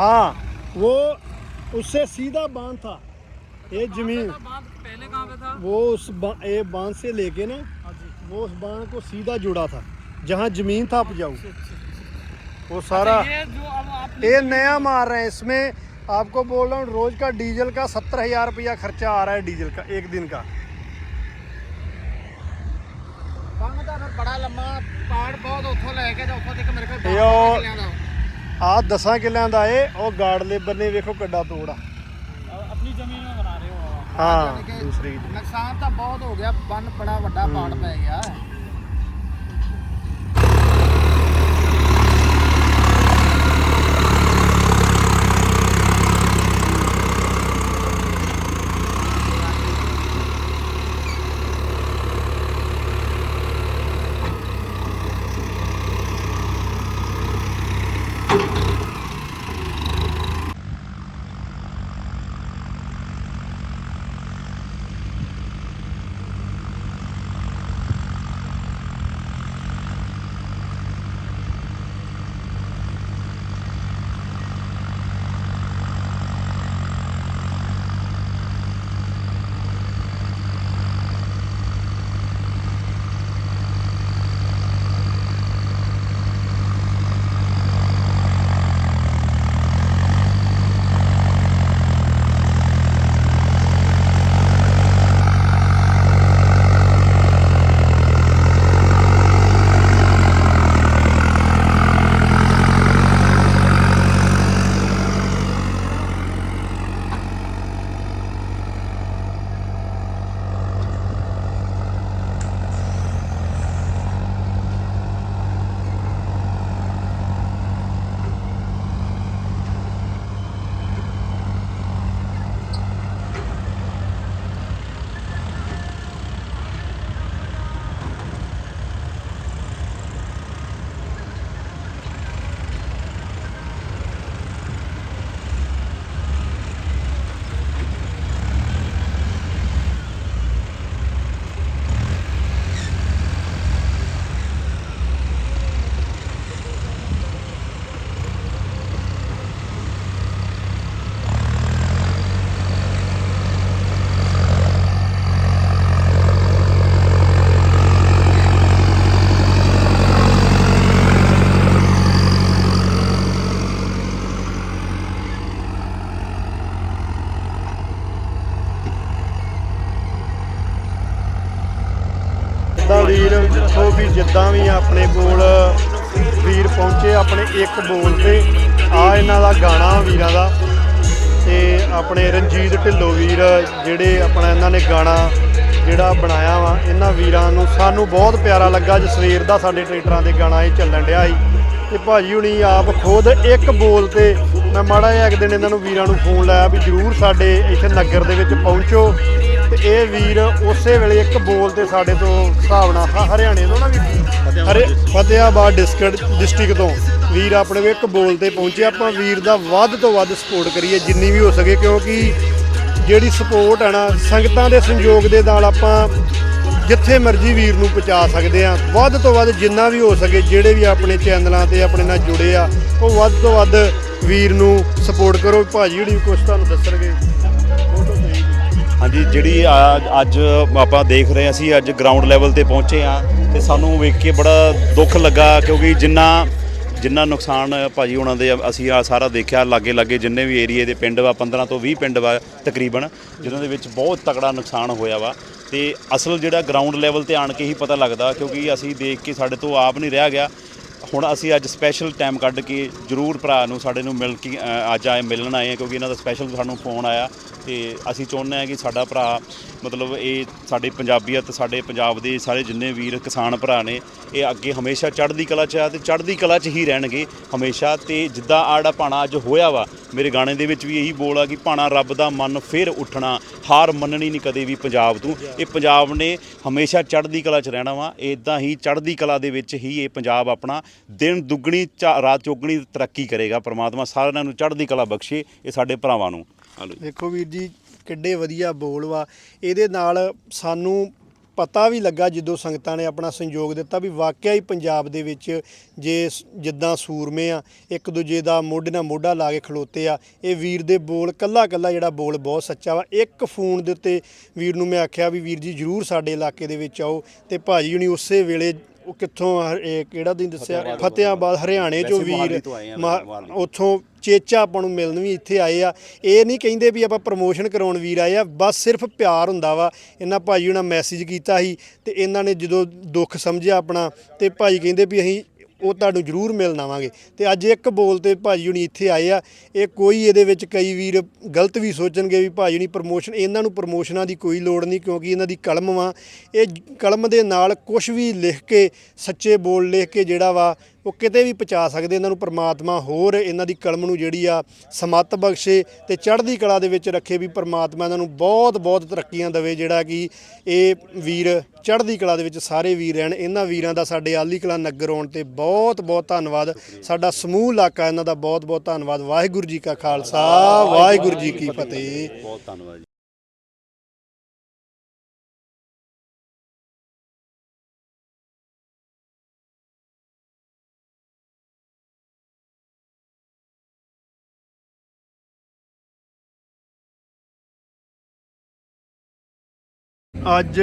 हाँ वो उससे सीधा बांध था ये जमीन पहले कहाँ पे था वो उस बा, ये बांध से लेके ना वो उस बांध को सीधा जुड़ा था जहाँ जमीन था उपजाऊ वो सारा ये जो अब आप ये नया मार रहे हैं इसमें आपको बोल रहा हूँ रोज का डीजल का सत्तर हजार रुपया खर्चा आ रहा है डीजल का एक दिन का ਬੰਨ ਦਾ ਫਿਰ ਬੜਾ ਲੰਮਾ ਪਾੜ ਬਹੁਤ ਉੱਥੋਂ ਲੈ ਕੇ ਤੇ ਉੱਥੋਂ ਤੱਕ ਮੇਰੇ ਕੋਲ ਇਹ ਉਹ- ਆ ਦਸਾਂ ਕਿਲਿਆਂ ਦਾ ਏ ਉਹ ਗਾਰਡ ਲੇਬਰ ਨੇ ਵੇਖੋ ਕਿੱਡਾ ਤੋੜਾ ਆਪਣੀ ਜ਼ਮੀਨ ਵਿੱਚ ਬਣਾ ਰਹੇ ਹੋ ਹਾਂ। ਦੂਸਰੀ ਨੁਕਸਾਨ ਤਾਂ ਬਹੁਤ ਹੋ ਗਿਆ ਬੰਨ ਬੜਾ ਵੱਡਾ ਪਾੜ ਪੈ ਗਿਆ। ਵੀ ਜਿੱਦਾਂ ਵੀ ਆਪਣੇ ਕੋਲ ਵੀਰ ਪਹੁੰਚੇ, ਆਪਣੇ ਇੱਕ ਬੋਲ ਤੇ। ਆ ਇਹਨਾਂ ਦਾ ਗਾਣਾ ਵੀਰਾਂ ਦਾ। ਤੇ ਆਪਣੇ ਰਣਜੀਤ ਢਿੱਲੋਂ ਵੀਰ, ਜਿਹੜੇ ਆਪਣਾ ਇਹਨਾਂ ਨੇ ਗਾਣਾ ਜਿਹੜਾ ਬਣਾਇਆ ਵਾ, ਇਹਨਾਂ ਵੀਰਾਂ ਨੂੰ ਸਾਨੂੰ ਬਹੁਤ ਪਿਆਰਾ ਲੱਗਾ ਅੱਜ ਸਵੇਰ ਦਾ ਸਾਡੇ ਟਰੈਕਟਰਾਂ ਦੇ ਗਾਣਾ ਇਹ ਚੱਲਣ ਡਿਆ ਸੀ। ਤੇ ਭਾਜੀ ਹੁਣੀ ਆਪ ਖੁਦ ਇੱਕ ਬੋਲ ਤੇ ਮੈਂ ਮਾੜਾ ਜਿਹਾ ਇੱਕ ਦਿਨ ਇਹਨਾਂ ਨੂੰ ਵੀਰਾਂ ਨੂੰ ਫੋਨ ਲਾਇਆ ਵੀ ਜਰੂਰ ਸਾਡੇ ਇੱਥੇ ਨਗਰ ਦੇ ਵਿੱਚ ਪਹੁੰਚੋ। ਤੇ ਇਹ ਵੀਰ ਉਸੇ ਵੇਲੇ ਇੱਕ ਬੋਲ ਤੇ ਸਾਡੇ ਤੋਂ ਹਿਸਾਬ ਨਾਲ ਹ- ਹਰਿਆਣੇ ਤੋਂ ਨਾ ਵੀ ਹਰੇ ਫਤਿਆਬਾਦ ਡਿਸਟ੍ਰਿਕਟ ਡਿਸਟ੍ਰਿਕਟ ਤੋਂ ਵੀਰ ਆਪਣੇ ਕੋਲ ਇੱਕ ਬੋਲ ਤੇ ਪਹੁੰਚੇ। ਆਪਾਂ ਵੀਰ ਦਾ ਵੱਧ ਤੋਂ ਵੱਧ ਸਪੋਰਟ ਕਰੀਏ, ਜਿੰਨੀ ਵੀ ਹੋ ਸਕੇ, ਕਿਉਂਕਿ ਜਿਹੜੀ ਸਪੋਰਟ ਹੈ ਨਾ, ਸੰਗਤਾਂ ਦੇ ਸੰਯੋਗ ਦੇ ਨਾਲ ਆਪਾਂ ਜਿੱਥੇ ਮਰਜ਼ੀ ਵੀਰ ਨੂੰ ਪਹੁੰਚਾ ਸਕਦੇ ਆ ਵੱਧ ਤੋਂ ਵੱਧ ਜਿੰਨਾ ਵੀ ਹੋ ਸਕੇ, ਜਿਹੜੇ ਵੀ ਆਪਣੇ ਚੈਨਲਾਂ ਤੇ ਆਪਣੇ ਨਾਲ ਜੁੜੇ ਆ, ਉਹ ਵੱਧ ਤੋਂ ਵੱਧ ਵੀਰ ਨੂੰ ਸਪੋਰਟ ਕਰੋ। ਭਾਜੀ, ਜਿਹੜੀ ਕੁਛ ਤੁਹਾਨੂੰ ਦੱਸਣਗੇ। ਹਾਂਜੀ, ਜਿਹੜੀ ਆ- ਅੱਜ ਆਪਾਂ ਦੇਖ ਰਹੇ ਹਾਂ, ਅਸੀਂ ਅੱਜ ਗਰਾਊਂਡ ਲੈਵਲ ਤੇ ਪਹੁੰਚੇ ਆ ਤੇ ਸਾਨੂੰ ਵੇਖ ਕੇ ਬੜਾ ਦੁੱਖ ਲੱਗਾ ਕਿਉਂਕਿ ਜਿੰਨਾ ਜਿੰਨਾ ਨੁਕਸਾਨ ਭਾਜੀ ਉਹਨਾਂ ਦੇ ਅਸੀਂ ਆ ਸਾਰਾ ਦੇਖਿਆ, ਲਾਗੇ ਲਾਗੇ ਜਿੰਨੇ ਵੀ ਏਰੀਏ ਦੇ ਪਿੰਡ ਵਾ 15 ਤੋਂ 20 ਪਿੰਡ ਵਾ ਤਕਰੀਬਨ, ਜਿਨ੍ਹਾਂ ਦੇ ਵਿੱਚ ਬਹੁਤ ਤਕੜਾ ਨੁਕਸਾਨ ਹੋਇਆ ਵਾ। ਤੇ ਅਸਲ ਜਿਹੜਾ ਗਰਾਊਂਡ ਲੈਵਲ ਤੇ ਆਣ ਕੇ ਹੀ ਪਤਾ ਲੱਗਦਾ ਕਿਉਂਕਿ ਅਸੀਂ ਦੇਖ ਕੇ ਸਾਡੇ ਤੋਂ ਆਪ ਨਹੀਂ ਰਹਿ ਗਿਆ। ਹੁਣ ਅਸੀਂ ਅੱਜ ਸਪੈਸ਼ਲ ਟਾਈਮ ਕੱਢ ਕੇ ਜਰੂਰ ਭਰਾ ਨੂੰ, ਸਾਡੇ ਨੂੰ ਮਿਲ ਕੇ ਅੱਜ ਆਏ, ਮਿਲਣ ਆਏ ਆ ਕਿਉਂਕਿ ਇਹਨਾਂ ਦਾ ਸਪੈਸ਼ਲ ਸਾਨੂੰ ਫੋਨ ਆਇਆ। ਤੇ ਅਸੀਂ ਚਾਹੁੰਦੇ ਹਾਂ ਕਿ ਸਾਡਾ ਭਰਾ ਮਤਲਬ ਇਹ ਸਾਡੇ ਪੰਜਾਬੀਅਤ, ਸਾਡੇ ਪੰਜਾਬ ਦੇ ਸਾਰੇ ਜਿੰਨੇ ਵੀਰ ਕਿਸਾਨ ਭਰਾ ਨੇ, ਇਹ ਅੱਗੇ ਹਮੇਸ਼ਾ ਚੜ੍ਹਦੀ ਕਲਾ 'ਚ ਆ ਤੇ ਚੜ੍ਹਦੀ ਕਲਾ 'ਚ ਹੀ ਰਹਿਣਗੇ ਹਮੇਸ਼ਾ। ਤੇ ਜਿੱਦਾਂ ਆਹ ਜਿਹੜਾ ਪਾਣਾ ਅੱਜ ਹੋਇਆ ਵਾ, ਮੇਰੇ ਗਾਣੇ ਦੇ ਵਿੱਚ ਵੀ ਇਹੀ ਬੋਲ ਆ ਕਿ ਪਾਣਾ ਰੱਬ ਦਾ ਮਨ ਫਿਰ ਉੱਠਣਾ, ਹਾਰ ਮੰਨਣੀ ਨਹੀਂ ਕਦੇ ਵੀ ਪੰਜਾਬ ਤੋਂ। ਇਹ ਪੰਜਾਬ ਨੇ ਹਮੇਸ਼ਾ ਚੜ੍ਹਦੀ ਕਲਾ 'ਚ ਰਹਿਣਾ ਵਾ ਇਦਾਂ ਹੀ ਚੜ੍ਹਦੀ ਕਲਾ ਦੇ ਵਿੱਚ ਹੀ ਇਹ ਪੰਜਾਬ ਆਪਣਾ ਦਿਨ ਦੁੱਗਣੀ ਚਾ- ਰਾਤ ਚੋਗਣੀ ਤਰੱਕੀ ਕਰੇਗਾ, ਪ੍ਰਮਾਤਮਾ ਸਾਰਿਆਂ ਨੂੰ ਚੜ੍ਹਦੀ ਕਲਾ ਬਖਸ਼ੇ ਇਹ ਸਾਡੇ ਭਰਾਵਾਂ ਨੂੰ। ਹਲੋ ਦੇਖੋ ਵੀਰ ਜੀ, ਕਿੱਡੇ ਵਧੀਆ ਬੋਲ ਵਾ। ਇਹਦੇ ਨਾਲ ਸਾਨੂੰ ਪਤਾ ਵੀ ਲੱਗਾ ਜਦੋਂ ਸੰਗਤਾਂ ਨੇ ਆਪਣਾ ਸੰਯੋਗ ਦਿੱਤਾ ਵੀ ਵਾਕਿਆ ਹੀ ਪੰਜਾਬ ਦੇ ਵਿੱਚ ਜੇ ਸ- ਜਿੱਦਾਂ ਸੂਰਮੇ ਆ, ਇੱਕ ਦੂਜੇ ਦਾ ਮੋਢੇ ਨਾਲ ਮੋਢਾ ਲਾ ਕੇ ਖਲੋਤੇ ਆ, ਇਹ ਵੀਰ ਦੇ ਬੋਲ ਕੱਲਾ ਕੱਲਾ ਜਿਹੜਾ ਬੋਲ ਬਹੁਤ ਸੱਚਾ ਵਾ। ਇੱਕ ਫੋਨ ਦੇ ਉੱਤੇ ਵੀਰ ਨੂੰ ਮੈਂ ਆਖਿਆ ਵੀ ਵੀਰ ਜੀ ਜਰੂਰ ਸਾਡੇ ਇਲਾਕੇ ਦੇ ਵਿੱਚ ਆਓ ਤੇ ਭਾਜੀ ਹੁਣੀ ਉਸੇ ਵੇਲੇ ਉਹ ਕਿੱਥੋਂ ਆ, ਇਹ ਕਿਹੜਾ ਦਿਨ ਦੱਸਿਆ? ਫਤਿਆਬਾਦ ਹਰਿਆਣੇ ਚੋਂ ਵੈਸੇ ਮੋਹਾਲੀ ਵੀਰ ਤੋਂ ਆਏ ਆ, ਮਾ- ਮੋਹਾਲੀ। ਉੱਥੋਂ ਚੇਚਾ ਆਪਾਂ ਨੂੰ ਮਿਲਣ ਵੀ ਇੱਥੇ ਆਏ ਆ। ਇਹ ਨਹੀਂ ਕਹਿੰਦੇ ਵੀ ਆਪਾਂ ਪ੍ਰਮੋਸ਼ਨ ਕਰਾਉਣ ਵੀਰ ਆਏ ਆ ਬਸ ਸਿਰਫ ਪਿਆਰ ਹੁੰਦਾ ਵਾ। ਇਹਨਾਂ ਭਾਜੀ ਉਹਨਾਂ ਮੈਸੇਜ ਕੀਤਾ ਸੀ ਤੇ ਇਹਨਾਂ ਨੇ ਜਦੋਂ ਦੁੱਖ ਸਮਝਿਆ ਆਪਣਾ ਤੇ ਭਾਜੀ ਕਹਿੰਦੇ ਵੀ ਅਸੀਂ ਉਹ ਤੁਹਾਨੂੰ ਜ਼ਰੂਰ ਮਿਲਣ ਆਵਾਂਗੇ। ਤੇ ਅੱਜ ਇੱਕ ਬੋਲ ਤੇ ਭਾਜੀ ਹੁਣੀ ਇੱਥੇ ਆਏ ਆ। ਇਹ ਕੋਈ ਇਹਦੇ ਵਿੱਚ ਕਈ ਵੀਰ ਗਲਤ ਵੀ ਸੋਚਣਗੇ ਵੀ ਭਾਜੀ ਹੁਣੀ ਪ੍ਰਮੋਸ਼ਨ ਇਹਨਾਂ ਨੂੰ ਪ੍ਰਮੋਸ਼ਨਾਂ ਦੀ ਕੋਈ ਲੋੜ ਨਹੀਂ ਕਿਉਂਕਿ ਇਹਨਾਂ ਦੀ ਕਲਮ ਵਾ। ਇਹ ਕਲਮ ਦੇ ਨਾਲ ਕੁਝ ਵੀ ਲਿਖ ਕੇ, ਸੱਚੇ ਬੋਲ ਲਿਖ ਕੇ ਜਿਹੜਾ ਵਾ, ਉਹ ਕਿਤੇ ਵੀ ਪਹੁੰਚਾ ਸਕਦੇ ਇਹਨਾਂ ਨੂੰ ਪ੍ਰਮਾਤਮਾ ਹੋਰ ਇਹਨਾਂ ਦੀ ਕਲਮ ਨੂੰ ਜਿਹੜੀ ਆ, ਸਮੱਤ ਬਖਸ਼ੇ ਤੇ ਚੜ੍ਹਦੀ ਕਲਾ ਦੇ ਵਿੱਚ ਰੱਖੇ ਵੀ ਪ੍ਰਮਾਤਮਾ ਇਹਨਾਂ ਨੂੰ ਬਹੁਤ ਬਹੁਤ ਤਰੱਕੀਆਂ ਦੇਵੇ। ਜਿਹੜਾ ਕਿ ਇਹ ਵੀਰ ਚੜ੍ਹਦੀ ਕਲਾ ਦੇ ਵਿੱਚ ਸਾਰੇ ਵੀਰ ਰਹਿਣ। ਇਹਨਾਂ ਵੀਰਾਂ ਦਾ ਸਾਡੇ ਆਲੀ ਕਲਾ ਨਗਰ ਆਉਣ ਤੇ ਬਹੁਤ ਬਹੁਤ ਧੰਨਵਾਦ। ਸਾਡਾ ਸਮੂਹ ਇਲਾਕਾ ਇਹਨਾਂ ਦਾ ਬਹੁਤ ਬਹੁਤ ਧੰਨਵਾਦ। ਵਾਹਿਗੁਰੂ ਜੀ ਕਾ ਖਾਲਸਾ ਵਾਹਿਗੁਰੂ ਜੀ ਕੀ ਫਤਿਹ। ਬਹੁਤ ਧੰਨਵਾਦ ਜੀ। ਅੱਜ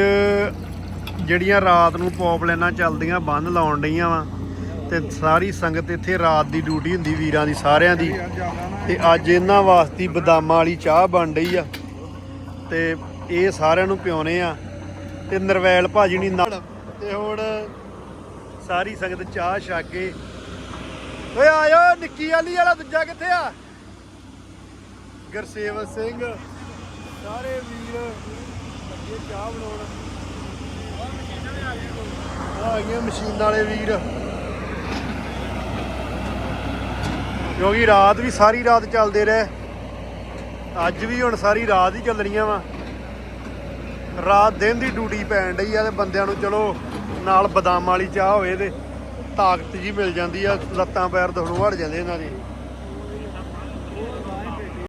ਜਿਹੜੀਆਂ ਰਾਤ ਨੂੰ ਪੌਪਲੈਨਾਂ ਚੱਲਦੀਆਂ ਬੰਦ ਲਾਉਣ ਡਈਆਂ ਵਾ। ਤੇ ਸਾਰੀ ਸੰਗਤ ਇੱਥੇ ਰਾਤ ਦੀ ਡਿਊਟੀ ਹੁੰਦੀ, ਵੀਰਾਂ ਦੀ, ਸਾਰਿਆਂ ਦੀ। ਤੇ ਅੱਜ ਇਹਨਾਂ ਵਾਸਤੇ ਬਦਾਮਾਂ ਵਾਲੀ ਚਾਹ ਬਣ ਰਹੀ ਆ। ਤੇ ਇਹ ਸਾਰਿਆਂ ਨੂੰ ਪਿਉਣੇ ਆ। ਤੇ ਨਰਵੈਲ ਭਾਜੀ ਨਹੀਂ ਨਾਲ। ਤੇ ਹੁਣ ਸਾਰੀ ਸੰਗਤ ਚਾਹ ਛਕ ਕੇ ਓਏ ਆਇਓ, ਨਿੱਕੀ ਵਾਲੀ ਵਾਲਾ ਦੂਜਾ ਕਿੱਥੇ ਆ? ਗੁਰਸੇਵਕ ਸਿੰਘ। ਸਾਰੇ ਵੀਰ ਇਹ ਚਾਹ ਬਣਾਉਣ। ਆ ਗਏ ਮਸ਼ੀਨ ਵਾਲੇ ਵੀਰ। ਕਿਉਂਕਿ ਰਾਤ ਵੀ ਸਾਰੀ ਰਾਤ ਚੱਲਦੇ ਰਹੇ। ਅੱਜ ਵੀ ਹੁਣ ਸਾਰੀ ਰਾਤ ਹੀ ਚੱਲਣੀਆਂ ਵਾ। ਰਾਤ ਦਿਨ ਦੀ ਡਿਊਟੀ ਪੈਣ ਡਈ ਆ ਤੇ ਬੰਦਿਆਂ ਨੂੰ ਚਲੋ ਨਾਲ ਬਦਾਮ ਵਾਲੀ ਚਾਹ ਹੋਵੇ ਤੇ ਤਾਕਤ ਜੀ ਮਿਲ ਜਾਂਦੀ ਆ, ਲੱਤਾਂ ਪੈਰ ਦੁਖਣੋਂ ਹਟ ਜਾਂਦੇ ਇਹਨਾਂ ਦੇ।